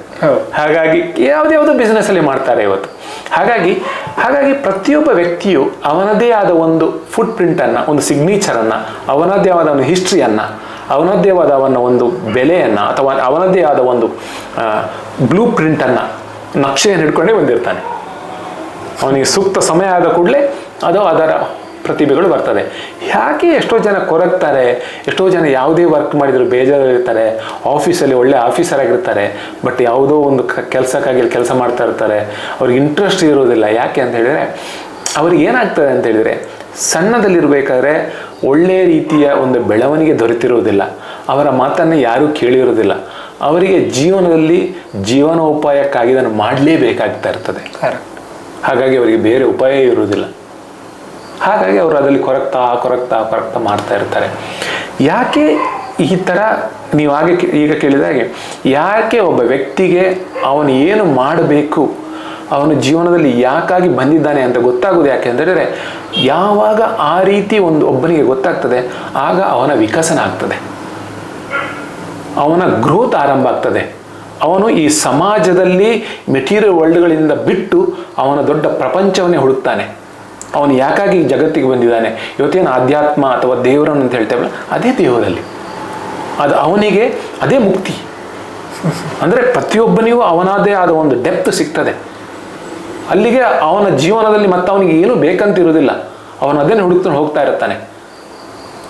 ಹಾಗಾಗಿ ಯಾವ್ದ್ಯಾವುದೋ ಬಿಸ್ನೆಸ್ ಅಲ್ಲಿ ಮಾಡ್ತಾರೆ ಇವತ್ತು. ಹಾಗಾಗಿ ಹಾಗಾಗಿ ಪ್ರತಿಯೊಬ್ಬ ವ್ಯಕ್ತಿಯು ಅವನದೇ ಆದ ಒಂದು ಫುಟ್ ಪ್ರಿಂಟನ್ನು ಒಂದು ಸಿಗ್ನೇಚರ್ ಅನ್ನ, ಅವನದೇ ಆದ ಒಂದು ಹಿಸ್ಟ್ರಿಯನ್ನು ಅವನದೇ ಆದ ಅವನ ಒಂದು ಬೆಲೆಯನ್ನ ಅಥವಾ ಅವನದೇ ಆದ ಒಂದು ಬ್ಲೂ ಪ್ರಿಂಟನ್ನು ನಕ್ಷೆಯನ್ನು ಹಿಡ್ಕೊಂಡೇ ಬಂದಿರ್ತಾನೆ. ಅವನಿಗೆ ಸೂಕ್ತ ಸಮಯ ಆದ ಕೂಡಲೇ ಅದು ಅದರ ಪ್ರತಿಭೆಗಳು ಬರ್ತದೆ ಯಾಕೆ ಎಷ್ಟೋ ಜನ ಕೊರಗ್ತಾರೆ ಎಷ್ಟೋ ಜನ ಯಾವುದೇ ವರ್ಕ್ ಮಾಡಿದರೂ ಬೇಜಾರಿರ್ತಾರೆ ಆಫೀಸಲ್ಲಿ ಒಳ್ಳೆ ಆಫೀಸರ್ ಆಗಿರ್ತಾರೆ ಬಟ್ ಯಾವುದೋ ಒಂದು ಕೆಲಸಕ್ಕಾಗಿ ಕೆಲಸ ಮಾಡ್ತಾ ಇರ್ತಾರೆ ಅವ್ರಿಗೆ ಇಂಟ್ರೆಸ್ಟ್ ಇರೋದಿಲ್ಲ. ಯಾಕೆ ಅಂತ ಹೇಳಿದ್ರೆ ಅವ್ರಿಗೆ ಏನಾಗ್ತದೆ ಅಂತ ಹೇಳಿದ್ರೆ ಸಣ್ಣದಲ್ಲಿರಬೇಕಾದ್ರೆ ಒಳ್ಳೆಯ ರೀತಿಯ ಒಂದು ಬೆಳವಣಿಗೆ ದೊರೆತಿರುವುದಿಲ್ಲ ಅವರ ಮಾತನ್ನು ಯಾರೂ ಕೇಳಿರೋದಿಲ್ಲ. ಅವರಿಗೆ ಜೀವನದಲ್ಲಿ ಜೀವನೋಪಾಯಕ್ಕಾಗಿ ಇದನ್ನು ಮಾಡಲೇಬೇಕಾಗ್ತಾ ಇರ್ತದೆ. ಕರೆಕ್ಟ್ ಹಾಗಾಗಿ ಅವರಿಗೆ ಬೇರೆ ಉಪಾಯ ಇರುವುದಿಲ್ಲ. ಹಾಗಾಗಿ ಅವರು ಅದರಲ್ಲಿ ಕೊರಗ್ತಾ ಕೊರಗ್ತಾ ಕೊರಗ್ತಾ ಮಾಡ್ತಾ ಇರ್ತಾರೆ. ಯಾಕೆ ಈ ಥರ ನೀವು ಹಾಗೆ ಈಗ ಕೇಳಿದ ಹಾಗೆ, ಯಾಕೆ ಒಬ್ಬ ವ್ಯಕ್ತಿಗೆ ಅವನು ಏನು ಮಾಡಬೇಕು, ಅವನು ಜೀವನದಲ್ಲಿ ಯಾಕಾಗಿ ಬಂದಿದ್ದಾನೆ ಅಂತ ಗೊತ್ತಾಗೋದು ಯಾಕೆ ಅಂದರೆ ಯಾವಾಗ ಆ ರೀತಿ ಒಂದು ಒಬ್ಬನಿಗೆ ಗೊತ್ತಾಗ್ತದೆ, ಆಗ ಅವನ ವಿಕಸನ ಆಗ್ತದೆ. ಅವನ ಗ್ರೋತ್ ಆರಂಭ ಆಗ್ತದೆ. ಅವನು ಈ ಸಮಾಜದಲ್ಲಿ ಮೆಟೀರಿಯಲ್ ವರ್ಲ್ಡ್ಗಳಿಂದ ಬಿಟ್ಟು ಅವನ ದೊಡ್ಡ ಪ್ರಪಂಚವನ್ನೇ ಹುಡುಕ್ತಾನೆ. ಅವನು ಯಾಕಾಗಿ ಜಗತ್ತಿಗೆ ಬಂದಿದ್ದಾನೆ? ಇವತ್ತೇನು ಆಧ್ಯಾತ್ಮ ಅಥವಾ ದೇವರನ್ನು ಅಂತ ಹೇಳ್ತೇವಲ್ಲ ಅದೇ ದೇವರಲ್ಲಿ. ಅದು ಅವನಿಗೆ ಅದೇ ಮುಕ್ತಿ. ಅಂದರೆ ಪ್ರತಿಯೊಬ್ಬನಿಗೂ ಅವನದೇ ಆದ ಒಂದು ಡೆಪ್ತ್ ಸಿಗ್ತದೆ. ಅಲ್ಲಿಗೆ ಅವನ ಜೀವನದಲ್ಲಿ ಮತ್ತೆ ಅವನಿಗೆ ಏನು ಬೇಕಂತ ಇರೋದಿಲ್ಲ ಅವನು ಅದನ್ನೇ ಹುಡುಕ್ಕೊಂಡು ಹೋಗ್ತಾ ಇರ್ತಾನೆ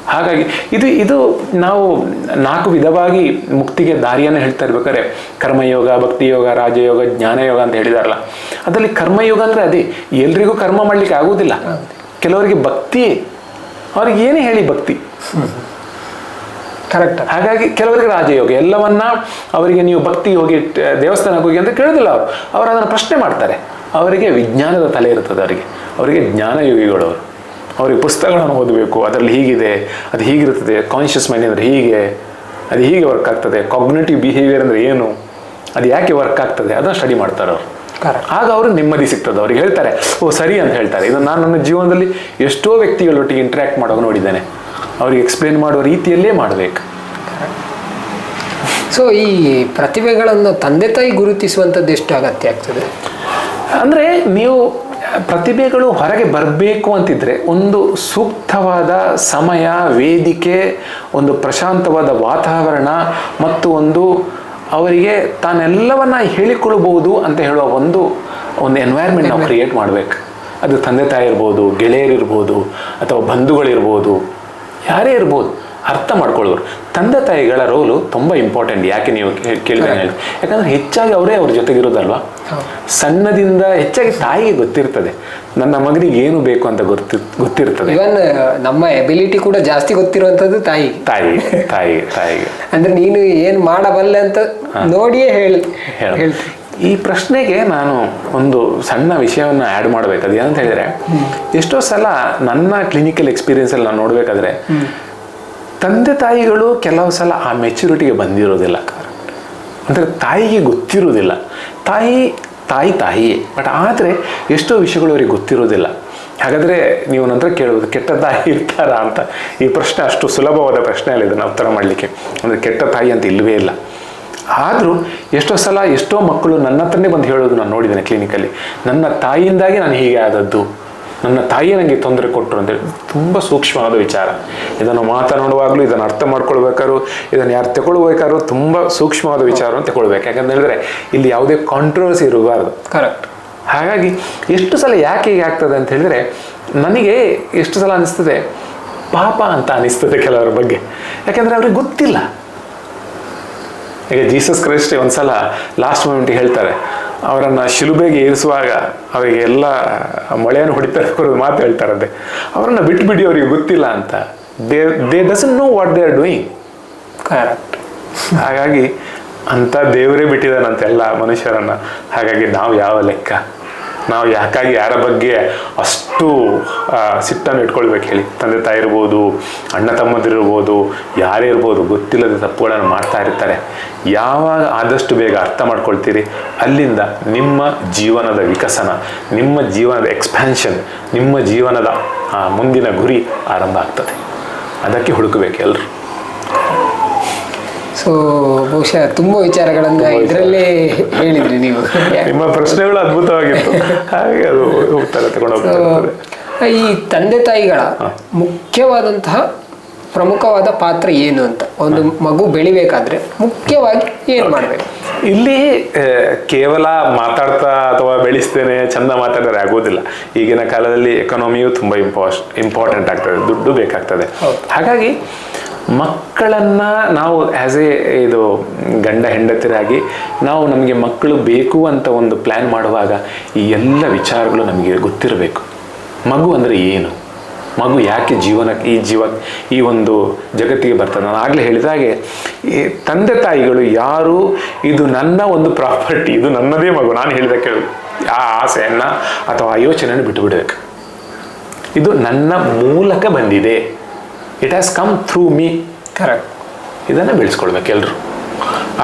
ಹಾಗಾಗಿ ಇದು ಇದು ನಾವು ನಾಲ್ಕು ವಿಧವಾಗಿ ಮುಕ್ತಿಗೆ ದಾರಿಯನ್ನು ಹೇಳ್ತಾ ಇರ್ಬೇಕಾದ್ರೆ ಕರ್ಮಯೋಗ ಭಕ್ತಿಯೋಗ ರಾಜಯೋಗ ಜ್ಞಾನಯೋಗ ಅಂತ ಹೇಳಿದಾರಲ್ಲ. ಅದರಲ್ಲಿ ಕರ್ಮಯೋಗ ಅಂದರೆ ಅದೇ ಎಲ್ರಿಗೂ ಕರ್ಮ ಮಾಡಲಿಕ್ಕೆ ಆಗುವುದಿಲ್ಲ. ಕೆಲವರಿಗೆ ಭಕ್ತಿ ಅವ್ರಿಗೆ ಏನೇ ಹೇಳಿ ಭಕ್ತಿ. ಕರೆಕ್ಟ್ ಹಾಗಾಗಿ ಕೆಲವರಿಗೆ ರಾಜಯೋಗ ಎಲ್ಲವನ್ನ ಅವರಿಗೆ ನೀವು ಭಕ್ತಿ ಹೋಗಿ ದೇವಸ್ಥಾನಕ್ಕೆ ಹೋಗಿ ಅಂತ ಕೇಳೋದಿಲ್ಲ ಅವರು. ಅವರು ಅದನ್ನು ಪ್ರಶ್ನೆ ಮಾಡ್ತಾರೆ. ಅವರಿಗೆ ವಿಜ್ಞಾನದ ತಲೆ ಇರ್ತದೆ ಅವರಿಗೆ. ಅವರಿಗೆ ಜ್ಞಾನಯೋಗಿಗಳು ಅವರು ಅವರಿಗೆ ಪುಸ್ತಕಗಳನ್ನು ಓದಬೇಕು ಅದರಲ್ಲಿ ಹೀಗಿದೆ ಅದು ಹೀಗಿರ್ತದೆ ಕಾನ್ಷಿಯಸ್ ಮೈಂಡ್ ಅಂದರೆ ಹೀಗೆ ಅದು ಹೀಗೆ ವರ್ಕ್ ಆಗ್ತದೆ ಕಾಗ್ನೇಟಿವ್ ಬಿಹೇವಿಯರ್ ಅಂದರೆ ಏನು ಅದು ಯಾಕೆ ವರ್ಕ್ ಆಗ್ತದೆ ಅದನ್ನು ಸ್ಟಡಿ ಮಾಡ್ತಾರೆ ಅವರು. ಆಗ ಅವರು ನೆಮ್ಮದಿ ಸಿಗ್ತದೆ ಅವ್ರಿಗೆ ಹೇಳ್ತಾರೆ ಓ ಸರಿ ಅಂತ ಹೇಳ್ತಾರೆ. ಇದನ್ನು ನಾನು ನನ್ನ ಜೀವನದಲ್ಲಿ ಎಷ್ಟೋ ವ್ಯಕ್ತಿಗಳೊಟ್ಟಿಗೆ ಇಂಟ್ರ್ಯಾಕ್ಟ್ ಮಾಡೋಕೆ ನೋಡಿದ್ದೇನೆ. ಅವ್ರಿಗೆ ಎಕ್ಸ್ಪ್ಲೇನ್ ಮಾಡುವ ರೀತಿಯಲ್ಲೇ ಮಾಡಬೇಕು. ಸೊ ಈ ಪ್ರತಿಭೆಗಳನ್ನು ತಂದೆ ತಾಯಿ ಗುರುತಿಸುವಂಥದ್ದು ಎಷ್ಟು ಅಗತ್ಯ ಆಗ್ತದೆ? ಅಂದರೆ ನೀವು ಪ್ರತಿಭೆಗಳು ಹೊರಗೆ ಬರಬೇಕು ಅಂತಿದ್ರೆ ಒಂದು ಸೂಕ್ತವಾದ ಸಮಯ, ವೇದಿಕೆ, ಒಂದು ಪ್ರಶಾಂತವಾದ ವಾತಾವರಣ ಮತ್ತು ಒಂದು ಅವರಿಗೆ ತಾನೆಲ್ಲವನ್ನ ಹೇಳಿಕೊಳ್ಳಬಹುದು ಅಂತ ಹೇಳುವ ಒಂದು ಒಂದು ಎನ್ವೈರ್ಮೆಂಟ್ ನಾವು ಕ್ರಿಯೇಟ್ ಮಾಡಬೇಕು. ಅದು ತಂದೆ ತಾಯಿ ಇರ್ಬೋದು, ಗೆಳೆಯರಿರ್ಬೋದು ಅಥವಾ ಬಂಧುಗಳಿರ್ಬೋದು, ಯಾರೇ ಇರ್ಬೋದು. ಅರ್ಥ ಮಾಡ್ಕೊಳ್ಳೋರು. ತಂದೆ ತಾಯಿಗಳ ರೋಲು ತುಂಬ ಇಂಪಾರ್ಟೆಂಟ್ ಯಾಕೆ ನೀವು ಕೇಳಿದ್ರೆ ಹೇಳಿ ಯಾಕಂದ್ರೆ ಹೆಚ್ಚಾಗಿ ಅವರೇ ಅವ್ರ ಜೊತೆಗಿರೋದಲ್ವಾ. ಸಣ್ಣದಿಂದ ಹೆಚ್ಚಾಗಿ ತಾಯಿಗೆ ಗೊತ್ತಿರ್ತದೆ. ನನ್ನ ಮಗನಿಗೆ ಏನು ಬೇಕು ಅಂತ ಗೊತ್ತಿ ಗೊತ್ತಿರ್ತದೆ. ಇವನ್ ನಮ್ಮ ಎಬಿಲಿಟಿ ಕೂಡ ಜಾಸ್ತಿ ಗೊತ್ತಿರುವಂತದ್ದು ತಾಯಿ. ತಾಯಿ ತಾಯಿ ತಾಯಿಗೆ. ಅಂದ್ರೆ ನೀನು ಏನ್ ಮಾಡಬಲ್ಲೆ ಅಂತ ನೋಡಿಯೇ ಹೇಳಿ ಹೇಳ್ತೀನಿ. ಈ ಪ್ರಶ್ನೆಗೆ ನಾನು ಒಂದು ಸಣ್ಣ ವಿಷಯವನ್ನು ಆ್ಯಡ್ ಮಾಡಬೇಕು ಅದು ಏನಂತ ಹೇಳಿದ್ರೆ ಎಷ್ಟೋ ಸಲ ನನ್ನ ಕ್ಲಿನಿಕಲ್ ಎಕ್ಸ್ಪೀರಿಯನ್ಸಲ್ಲಿ ನಾನು ನೋಡಬೇಕಾದ್ರೆ ತಂದೆ ತಾಯಿಗಳು ಕೆಲವು ಸಲ ಆ ಮೆಚುರಿಟಿಗೆ ಬಂದಿರೋದಿಲ್ಲ ಅಂದರೆ ತಾಯಿಗೆ ಗೊತ್ತಿರೋದಿಲ್ಲ. ತಾಯಿ ತಾಯಿ ತಾಯಿಯೇ. ಬಟ್ ಆದರೆ ಎಷ್ಟೋ ವಿಷಯಗಳು ಅವ್ರಿಗೆ ಗೊತ್ತಿರೋದಿಲ್ಲ. ಹಾಗಾದರೆ ನೀವು ನಂತರ ಕೇಳುವುದು ಕೆಟ್ಟ ತಾಯಿ ಇರ್ತಾರಾ ಅಂತ. ಈ ಪ್ರಶ್ನೆ ಅಷ್ಟು ಸುಲಭವಾದ ಪ್ರಶ್ನೆ ಅಲ್ಲ ಇದನ್ನು ಉತ್ತರ ಮಾಡಲಿಕ್ಕೆ. ಅಂದರೆ ಕೆಟ್ಟ ತಾಯಿ ಅಂತ ಇಲ್ಲವೇ ಇಲ್ಲ. ಆದರೂ ಎಷ್ಟೋ ಸಲ ಎಷ್ಟೋ ಮಕ್ಕಳು ನನ್ನ ಹತ್ರನೇ ಬಂದು ಹೇಳೋದು ನಾನು ನೋಡಿದ್ದೇನೆ ಕ್ಲಿನಿಕಲ್ಲಿ ನನ್ನ ತಾಯಿಯಿಂದಾಗಿ ನಾನು ಹೀಗೆ ಆದದ್ದು. ನನ್ನ ತಾಯಿ ನನಗೆ ತೊಂದರೆ ಕೊಟ್ಟರು ಅಂತೇಳಿ ತುಂಬ ಸೂಕ್ಷ್ಮವಾದ ವಿಚಾರ. ಇದನ್ನು ಮಾತನಾಡುವಾಗಲೂ ಇದನ್ನು ಅರ್ಥ ಮಾಡ್ಕೊಳ್ಬೇಕಾದ್ರು ಇದನ್ನು ಯಾರು ತಗೊಳ್ಬೇಕಾದ್ರೂ ತುಂಬ ಸೂಕ್ಷ್ಮವಾದ ವಿಚಾರವನ್ನು ತಗೊಳ್ಬೇಕು ಯಾಕಂತ ಹೇಳಿದ್ರೆ ಇಲ್ಲಿ ಯಾವುದೇ ಕಾಂಟ್ರವರ್ಸಿ ಇರಬಾರ್ದು. ಕರೆಕ್ಟ್ ಹಾಗಾಗಿ ಎಷ್ಟು ಸಲ ಯಾಕೆ ಹೀಗೆ ಆಗ್ತದೆ ಅಂತ ಹೇಳಿದ್ರೆ ನನಗೆ ಎಷ್ಟು ಸಲ ಅನಿಸ್ತದೆ ಪಾಪ ಅಂತ ಅನಿಸ್ತದೆ ಕೆಲವರ ಬಗ್ಗೆ. ಯಾಕೆಂದ್ರೆ ಅವ್ರಿಗೆ ಗೊತ್ತಿಲ್ಲ. ಈಗ ಜೀಸಸ್ ಕ್ರೈಸ್ಟ್ ಒಂದ್ಸಲ ಲಾಸ್ಟ್ ಮೂಮೆಂಟ್ ಹೇಳ್ತಾರೆ ಅವರನ್ನು ಶಿಲುಬೆಗೆ ಏರಿಸುವಾಗ ಅವರಿಗೆ ಎಲ್ಲ ಮೊಳೆಯನ್ನು ಹೊಡಿತಾರೆ ಬರೋದು ಮಾತು ಹೇಳ್ತಾರಂತೆ. ಅವರನ್ನು ಬಿಟ್ಬಿಡಿ ಅವರಿಗೆ ಗೊತ್ತಿಲ್ಲ ಅಂತ. They they doesn't know what they are doing correct ಹಾಗಾಗಿ ಅಂತ ದೇವರೇ ಬಿಟ್ಟಿದ್ದಾನಂತೆ ಎಲ್ಲ ಮನುಷ್ಯರನ್ನ. ಹಾಗಾಗಿ ನಾವು ಯಾವ ಲೆಕ್ಕ? ನಾವು ಯಾಕಾಗಿ ಯಾರ ಬಗ್ಗೆ ಅಷ್ಟು ಸಿಟ್ಟನ್ನು ಇಟ್ಕೊಳ್ಬೇಕು ಹೇಳಿ. ತಂದೆ ತಾಯಿ ಇರ್ಬೋದು, ಅಣ್ಣ ತಮ್ಮದಿರ್ಬೋದು ಯಾರೇ ಇರ್ಬೋದು, ಗೊತ್ತಿಲ್ಲದ ತಪ್ಪುಗಳನ್ನು ಮಾಡ್ತಾ ಇರ್ತಾರೆ. ಯಾವಾಗ ಆದಷ್ಟು ಬೇಗ ಅರ್ಥ ಮಾಡ್ಕೊಳ್ತೀರಿ? ಅಲ್ಲಿಂದ ನಿಮ್ಮ ಜೀವನದ ವಿಕಸನ, ನಿಮ್ಮ ಜೀವನದ ಎಕ್ಸ್ಪ್ಯಾನ್ಷನ್ ನಿಮ್ಮ ಜೀವನದ ಮುಂದಿನ ಗುರಿ ಆರಂಭ ಆಗ್ತದೆ. ಅದಕ್ಕೆ ಹುಡುಕಬೇಕು ಎಲ್ಲರೂ ಸೊ ಬಹುಶಃ ತುಂಬಾ ವಿಚಾರಗಳನ್ನ ಇದರಲ್ಲೇ ಹೇಳಿದ್ರಿ ನೀವು. ನಿಮ್ಮ ಪ್ರಶ್ನೆಗಳು ಅದ್ಭುತವಾಗಿತ್ತು. ಹಾಗೆ ಅದು ತಗೊಂಡು ಈ ತಂದೆ ತಾಯಿಗಳ ಮುಖ್ಯವಾದಂತಹ ಪ್ರಮುಖವಾದ ಪಾತ್ರ ಏನು ಅಂತ? ಒಂದು ಮಗು ಬೆಳಿಬೇಕಾದ್ರೆ ಮುಖ್ಯವಾಗಿ ಏನು ಮಾಡಬೇಕು? ಇಲ್ಲಿ ಕೇವಲ ಮಾತಾಡ್ತಾ ಅಥವಾ ಬೆಳೆಸ್ತೇನೆ ಚಂದ ಮಾತಾಡಿದ್ರೆ ಆಗೋದಿಲ್ಲ. ಈಗಿನ ಕಾಲದಲ್ಲಿ ಎಕಾನಮಿಯು ತುಂಬ ಇಂಪಾಸ್ ಇಂಪಾರ್ಟೆಂಟ್ ಆಗ್ತದೆ. ದುಡ್ಡು ಬೇಕಾಗ್ತದೆ. ಹಾಗಾಗಿ ಮಕ್ಕಳನ್ನ ನಾವು ಆ್ಯಸ್ ಎ ಇದು, ಗಂಡ ಹೆಂಡತಿರಾಗಿ ನಾವು ನಮಗೆ ಮಕ್ಕಳು ಬೇಕು ಅಂತ ಒಂದು ಪ್ಲ್ಯಾನ್ ಮಾಡುವಾಗ ಈ ಎಲ್ಲ ವಿಚಾರಗಳು ನಮಗೆ ಗೊತ್ತಿರಬೇಕು. ಮಗು ಅಂದರೆ ಏನು? ಮಗು ಯಾಕೆ ಜೀವನಕ್ಕೆ ಈ ಜೀವ, ಈ ಒಂದು ಜಗತ್ತಿಗೆ ಬರ್ತದೆ ನಾನು ಆಗಲೇ ಹೇಳಿದ ಹಾಗೆ, ಈ ತಂದೆ ತಾಯಿಗಳು ಯಾರು, ಇದು ನನ್ನ ಒಂದು ಪ್ರಾಪರ್ಟಿ ಇದು ನನ್ನದೇ ಮಗು. ನಾನು ಹೇಳಿದ ಕೇಳು. ಆ ಆಸೆಯನ್ನು ಅಥವಾ ಆ ಯೋಚನೆಯನ್ನು ಬಿಟ್ಟು ಬಿಡಬೇಕು ಇದು ನನ್ನ ಮೂಲಕ ಬಂದಿದೆ. It has come through me correct ಇದನ್ನು ಬೆಳೆಸ್ಕೊಳ್ಬೇಕು ಎಲ್ಲರೂ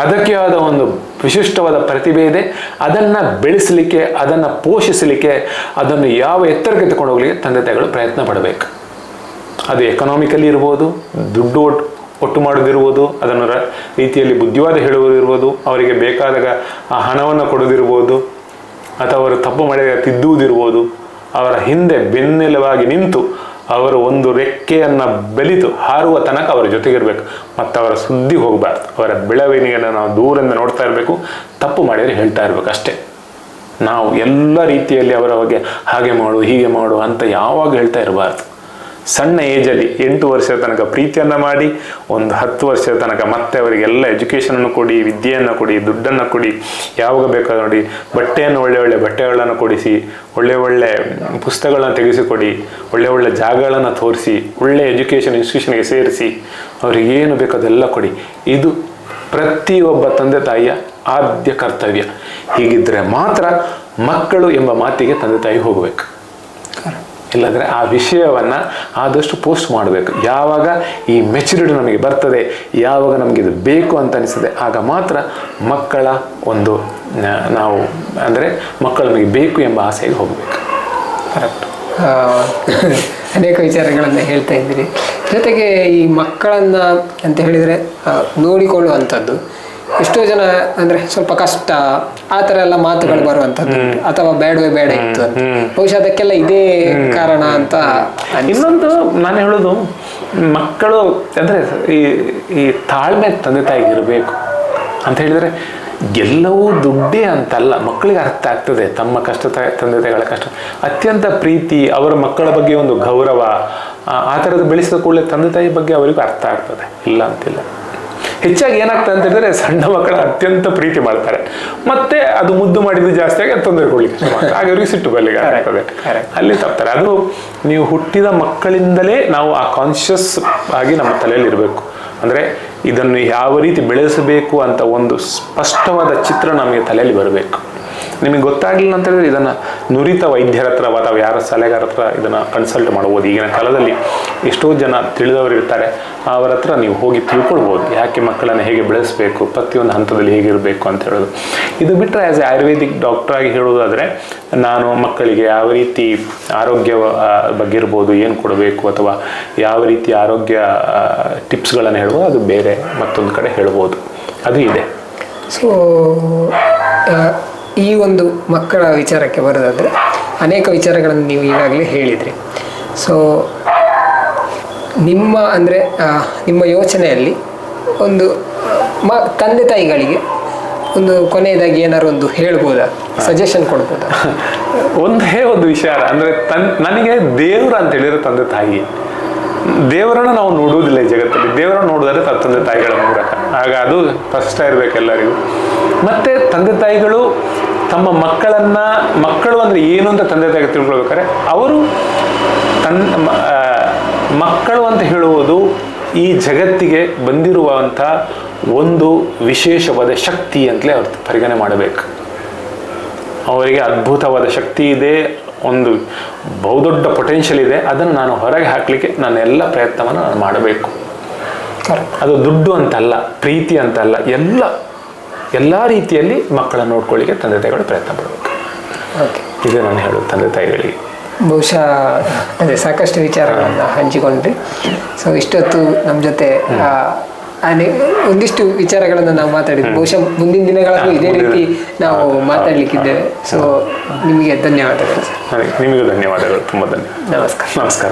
ಅದಕ್ಕೆ ಆದ ಒಂದು ವಿಶಿಷ್ಟವಾದ ಪ್ರತಿಭೆ ಇದೆ. ಅದನ್ನು ಬೆಳೆಸಲಿಕ್ಕೆ, ಅದನ್ನು ಪೋಷಿಸಲಿಕ್ಕೆ, ಅದನ್ನು ಯಾವ ಎತ್ತರಕ್ಕೆ ತಗೊಂಡು ಹೋಗ್ಲಿಕ್ಕೆ ತಂದೆ ತಾಯಿಗಳು ಪ್ರಯತ್ನ ಪಡಬೇಕು. ಅದು ಎಕನಾಮಿಕಲಿ ಇರ್ಬೋದು, ದುಡ್ಡು ಒಟ್ಟು ಒಟ್ಟು ಮಾಡೋದಿರ್ಬೋದು ಅದನ್ನು ರೀತಿಯಲ್ಲಿ ಬುದ್ಧಿವಾದ ಹೇಳುವುದಿರ್ಬೋದು ಅವರಿಗೆ ಬೇಕಾದಾಗ ಆ ಹಣವನ್ನು ಕೊಡೋದಿರ್ಬೋದು, ಅಥವಾ ಅವರು ತಪ್ಪು ಮಾಡಿದಾಗ ತಿದ್ದುವುದಿರ್ಬೋದು ಅವರ ಹಿಂದೆ ಬೆನ್ನೆಲುವಾಗಿ ನಿಂತು ಅವರು ಒಂದು ರೆಕ್ಕೆಯನ್ನು ಬೆಲಿತು ಹಾರುವ ತನಕ ಅವರ ಜೊತೆಗಿರಬೇಕು. ಮತ್ತು ಅವರ ಸುದ್ದಿ ಹೋಗಬಾರ್ದು. ಅವರ ಬೆಳವಣಿಗೆಯನ್ನು ನಾವು ದೂರದಿಂದ ನೋಡ್ತಾ ಇರಬೇಕು. ತಪ್ಪು ಮಾಡಿದರೆ ಹೇಳ್ತಾ ಇರಬೇಕು ಅಷ್ಟೇ. ನಾವು ಎಲ್ಲ ರೀತಿಯಲ್ಲಿ ಅವರ ಬಗ್ಗೆ ಹಾಗೆ ಮಾಡು, ಹೀಗೆ ಮಾಡು ಅಂತ ಯಾವಾಗ ಹೇಳ್ತಾ ಇರಬಾರ್ದು. ಸಣ್ಣ ಏಜಲ್ಲಿ ಎಂಟು ವರ್ಷದ ತನಕ ಪ್ರೀತಿಯನ್ನು ಮಾಡಿ, ಒಂದು ಹತ್ತು ವರ್ಷದ ತನಕ ಮತ್ತೆ ಅವರಿಗೆಲ್ಲ ಎಜುಕೇಷನನ್ನು ಕೊಡಿ, ವಿದ್ಯೆಯನ್ನು ಕೊಡಿ, ದುಡ್ಡನ್ನು ಕೊಡಿ, ಯಾವಾಗ ಬೇಕಾದ್ರೆ ನೋಡಿ ಬಟ್ಟೆಯನ್ನು ಒಳ್ಳೆ ಒಳ್ಳೆ ಬಟ್ಟೆಗಳನ್ನು ಕೊಡಿಸಿ, ಒಳ್ಳೆ ಒಳ್ಳೆ ಪುಸ್ತಕಗಳನ್ನು ತೆಗೆಸಿಕೊಡಿ, ಒಳ್ಳೆ ಒಳ್ಳೆ ಜಾಗಗಳನ್ನು ತೋರಿಸಿ, ಒಳ್ಳೆ ಎಜುಕೇಷನ್ ಇನ್ಸ್ಟಿಟ್ಯೂಷನ್ಗೆ ಸೇರಿಸಿ, ಅವ್ರಿಗೆ ಏನು ಬೇಕೋ ಅದೆಲ್ಲ ಕೊಡಿ. ಇದು ಪ್ರತಿಯೊಬ್ಬ ತಂದೆ ತಾಯಿಯ ಆದ್ಯ ಕರ್ತವ್ಯ. ಹೀಗಿದ್ರೆ ಮಾತ್ರ ಮಕ್ಕಳು ಎಂಬ ಮಾತಿಗೆ ತಂದೆ ತಾಯಿ ಹೋಗಬೇಕು. ಇಲ್ಲಾಂದರೆ ಆ ವಿಷಯವನ್ನು ಆದಷ್ಟು ಪೋಸ್ಟ್ ಮಾಡಬೇಕು. ಯಾವಾಗ ಈ ಮೆಚುರಿಟಿ ನಮಗೆ ಬರ್ತದೆ, ಯಾವಾಗ ನಮಗೆ ಇದು ಬೇಕು ಅಂತ ಅನಿಸ್ತದೆ, ಆಗ ಮಾತ್ರ ಮಕ್ಕಳ ಒಂದು ನಾವು ಅಂದರೆ ಮಕ್ಕಳು ನಮಗೆ ಬೇಕು ಎಂಬ ಆಸೆಗೆ ಹೋಗಬೇಕು. ಕರೆಕ್ಟ್ ಅನೇಕ ವಿಚಾರಗಳನ್ನು ಹೇಳ್ತಾ ಇದ್ದೀರಿ. ಜೊತೆಗೆ ಈ ಮಕ್ಕಳನ್ನ ಅಂತ ಹೇಳಿದ್ರೆ ನೋಡಿಕೊಳ್ಳುವಂಥದ್ದು ಎಷ್ಟೋ ಜನ ಅಂದ್ರೆ ಸ್ವಲ್ಪ ಕಷ್ಟ ಆ ತರ ಎಲ್ಲ ಮಾತುಗಳು ಬರುವಂತದ್ದು ಅಥವಾ ಬೇಡವೇ ಬೇಡ ಇತ್ತು. ಅಂತ ಬಹುಶಃ ಅದಕ್ಕೆಲ್ಲ ಇದೇ ಕಾರಣ ಅಂತ. ಇನ್ನೊಂದು ನಾನು ಹೇಳೋದು ಮಕ್ಕಳು ಅಂದ್ರೆ ಈ ಈ ತಾಳ್ಮೆ ತಂದೆ ತಾಯಿಗಿರ್ಬೇಕು ಇರಬೇಕು. ಅಂತ ಹೇಳಿದ್ರೆ ಎಲ್ಲವೂ ದುಡ್ಡೇ ಅಂತಲ್ಲ ಮಕ್ಕಳಿಗೆ ಅರ್ಥ ಆಗ್ತದೆ ತಮ್ಮ ಕಷ್ಟ ತಂದೆ ತಾಯಿಗಳ ಕಷ್ಟ. ಅತ್ಯಂತ ಪ್ರೀತಿ ಅವರ ಮಕ್ಕಳ ಬಗ್ಗೆ ಒಂದು ಗೌರವ ಆ- ಆ ಥರದ್ದು ಬೆಳೆಸಿದ ಕೂಡಲೇ ತಂದೆ ತಾಯಿ ಬಗ್ಗೆ ಅವರಿಗೂ ಅರ್ಥ ಆಗ್ತದೆ. ಇಲ್ಲ ಅಂತಿಲ್ಲ. ಹೆಚ್ಚಾಗಿ ಏನಾಗ್ತದೆ ಅಂತ ಹೇಳಿದ್ರೆ ಸಣ್ಣ ಮಕ್ಕಳ ಅತ್ಯಂತ ಪ್ರೀತಿ ಮಾಡ್ತಾರೆ. ಮತ್ತೆ ಅದು ಮುದ್ದು ಮಾಡಿದ್ದು ಜಾಸ್ತಿ ಆಗಿ ತೊಂದರೆ ಕೊಡ್ಲಿಕ್ಕೆ ಹಾಗೆ. ಅವರಿಗೆ ಸಿಟ್ಟು ಬರ್ಲಿಕ್ಕೆ ಆಗ್ತದೆ. ಅಲ್ಲಿ ತಪ್ತಾರೆ. ಅದು ನೀವು ಹುಟ್ಟಿದ ಮಕ್ಕಳಿಂದಲೇ ನಾವು ಆ ಕಾನ್ಶಿಯಸ್ ಆಗಿ ನಮ್ಮ ತಲೆಯಲ್ಲಿ ಇರಬೇಕು. ಅಂದರೆ ಇದನ್ನು ಯಾವ ರೀತಿ ಬೆಳೆಸಬೇಕು ಅಂತ ಒಂದು ಸ್ಪಷ್ಟವಾದ ಚಿತ್ರ ನಮಗೆ ತಲೆಯಲ್ಲಿ ಬರಬೇಕು. ನಿಮಗೆ ಗೊತ್ತಾಗ್ಲಿಲ್ಲ ಅಂತ ಹೇಳಿದ್ರೆ ಇದನ್ನು ನುರಿತ ವೈದ್ಯರ ಹತ್ರ ಅಥವಾ ಯಾರ ಸಲಹೆಗಾರ ಹತ್ರ ಇದನ್ನು ಕನ್ಸಲ್ಟ್ ಮಾಡ್ಬೋದು ಈಗಿನ ಕಾಲದಲ್ಲಿ ಎಷ್ಟೋ ಜನ ತಿಳಿದವರು ಇರ್ತಾರೆ. ಅವರ ಹತ್ರ ನೀವು ಹೋಗಿ ತಿಳ್ಕೊಳ್ಬೋದು ಯಾಕೆ ಮಕ್ಕಳನ್ನು ಹೇಗೆ ಬೆಳೆಸಬೇಕು, ಪ್ರತಿಯೊಂದು ಹಂತದಲ್ಲಿ ಹೇಗಿರಬೇಕು ಅಂತ ಹೇಳೋದು. ಇದು ಬಿಟ್ಟರೆ ಆ್ಯಸ್ ಎ ಆಯುರ್ವೇದಿಕ್ ಡಾಕ್ಟರ್ ಆಗಿ ಹೇಳೋದಾದರೆ ನಾನು ಮಕ್ಕಳಿಗೆ ಯಾವ ರೀತಿ ಆರೋಗ್ಯ ಬಗ್ಗೆ ಇರ್ಬೋದು, ಏನು ಕೊಡಬೇಕು ಅಥವಾ ಯಾವ ರೀತಿ ಆರೋಗ್ಯ ಟಿಪ್ಸ್ಗಳನ್ನು ಹೇಳ್ಬೋದು ಅದು ಬೇರೆ ಮತ್ತೊಂದು ಕಡೆ ಹೇಳ್ಬೋದು. ಅದು ಇದೆ. ಸೊ ಈ ಒಂದು ಮಕ್ಕಳ ವಿಚಾರಕ್ಕೆ ಬರೋದಾದರೆ ಅನೇಕ ವಿಚಾರಗಳನ್ನು ನೀವು ಈಗಾಗಲೇ ಹೇಳಿದ್ರಿ. ಸೊ ನಿಮ್ಮ ಅಂದರೆ ನಿಮ್ಮ ಯೋಚನೆಯಲ್ಲಿ ಒಂದು, ಮ, ತಂದೆ ತಾಯಿಗಳಿಗೆ ಒಂದು ಕೊನೆಯದಾಗಿ ಏನಾದ್ರು ಒಂದು ಹೇಳ್ಬೋದಾ? ಸಜೆಷನ್ ಕೊಡ್ಬೋದಾ? ಒಂದೇ ಒಂದು ವಿಚಾರ ಅಂದರೆ ತನ್, ನನಗೆ ದೇವ್ರ ಅಂತ ಹೇಳಿದ್ರೆ ತಂದೆ ತಾಯಿ. ದೇವರನ್ನ ನಾವು ನೋಡುವುದಿಲ್ಲ ಈ ಜಗತ್ತಲ್ಲಿ. ದೇವರನ್ನ ನೋಡಿದ್ರೆ ತನ್ನ ತಂದೆ ತಾಯಿಗಳ ಮೂಲಕ ಆಗ ಅದು ಫಸ್ಟ್ ಇರ್ಬೇಕು ಎಲ್ಲರಿಗೂ. ಮತ್ತೆ ತಂದೆ ತಾಯಿಗಳು ತಮ್ಮ ಮಕ್ಕಳನ್ನ, ಮಕ್ಕಳು ಅಂದ್ರೆ ಏನು ಅಂತ ತಂದೆ ತಾಯಿಗೆ ತಿಳ್ಕೊಳ್ಬೇಕಾದ್ರೆ, ಅವರು ತನ್ ಮಕ್ಕಳು ಅಂತ ಹೇಳುವುದು ಈ ಜಗತ್ತಿಗೆ ಬಂದಿರುವಂಥ ಒಂದು ವಿಶೇಷವಾದ ಶಕ್ತಿ ಅಂತಲೇ ಅವ್ರು ಪರಿಗಣನೆ ಮಾಡಬೇಕು. ಅವರಿಗೆ ಅದ್ಭುತವಾದ ಶಕ್ತಿ ಇದೆ. ಒಂದು ಬಹುದೊಡ್ಡ ಪೊಟೆನ್ಷಿಯಲ್ ಇದೆ ಅದನ್ನು ನಾನು ಹೊರಗೆ ಹಾಕಲಿಕ್ಕೆ ನಾನು ಎಲ್ಲ ಪ್ರಯತ್ನವನ್ನು ನಾನು ಮಾಡಬೇಕು. ಕರೆಕ್ಟ್ ಅದು ದುಡ್ಡು ಅಂತಲ್ಲ ಪ್ರೀತಿ ಅಂತಲ್ಲ ಎಲ್ಲ ಎಲ್ಲ ರೀತಿಯಲ್ಲಿ ಮಕ್ಕಳನ್ನು ನೋಡ್ಕೊಳ್ಳಿಕ್ಕೆ ತಂದೆ ತಾಯಿಗಳು ಪ್ರಯತ್ನ ಪಡಬೇಕು. ಓಕೆ ಇದು ನಾನು ಹೇಳೋದು ತಂದೆ ತಾಯಿಗಳಿಗೆ. ಬಹುಶಃ ಅದೇ ಸಾಕಷ್ಟು ವಿಚಾರಗಳನ್ನು ಹಂಚಿಕೊಂಡ್ರಿ. ಸೊ ಇಷ್ಟೊತ್ತು ನಮ್ಮ ಜೊತೆ ಒಂದಿಷ್ಟು ವಿಚಾರಗಳನ್ನು ನಾವು ಮಾತಾಡಿದ್ವಿ. ಬಹುಶಃ ಮುಂದಿನ ದಿನಗಳಲ್ಲೂ ಇದೇ ರೀತಿ ನಾವು ಮಾತಾಡ್ಲಿಕ್ಕಿದ್ದೇವೆ. ಸೊ ನಿಮಗೆ ಧನ್ಯವಾದಗಳು. ನಿಮಗೂ ಧನ್ಯವಾದಗಳು. ತುಂಬ ಧನ್ಯವಾದ ನಮಸ್ಕಾರ. ನಮಸ್ಕಾರ.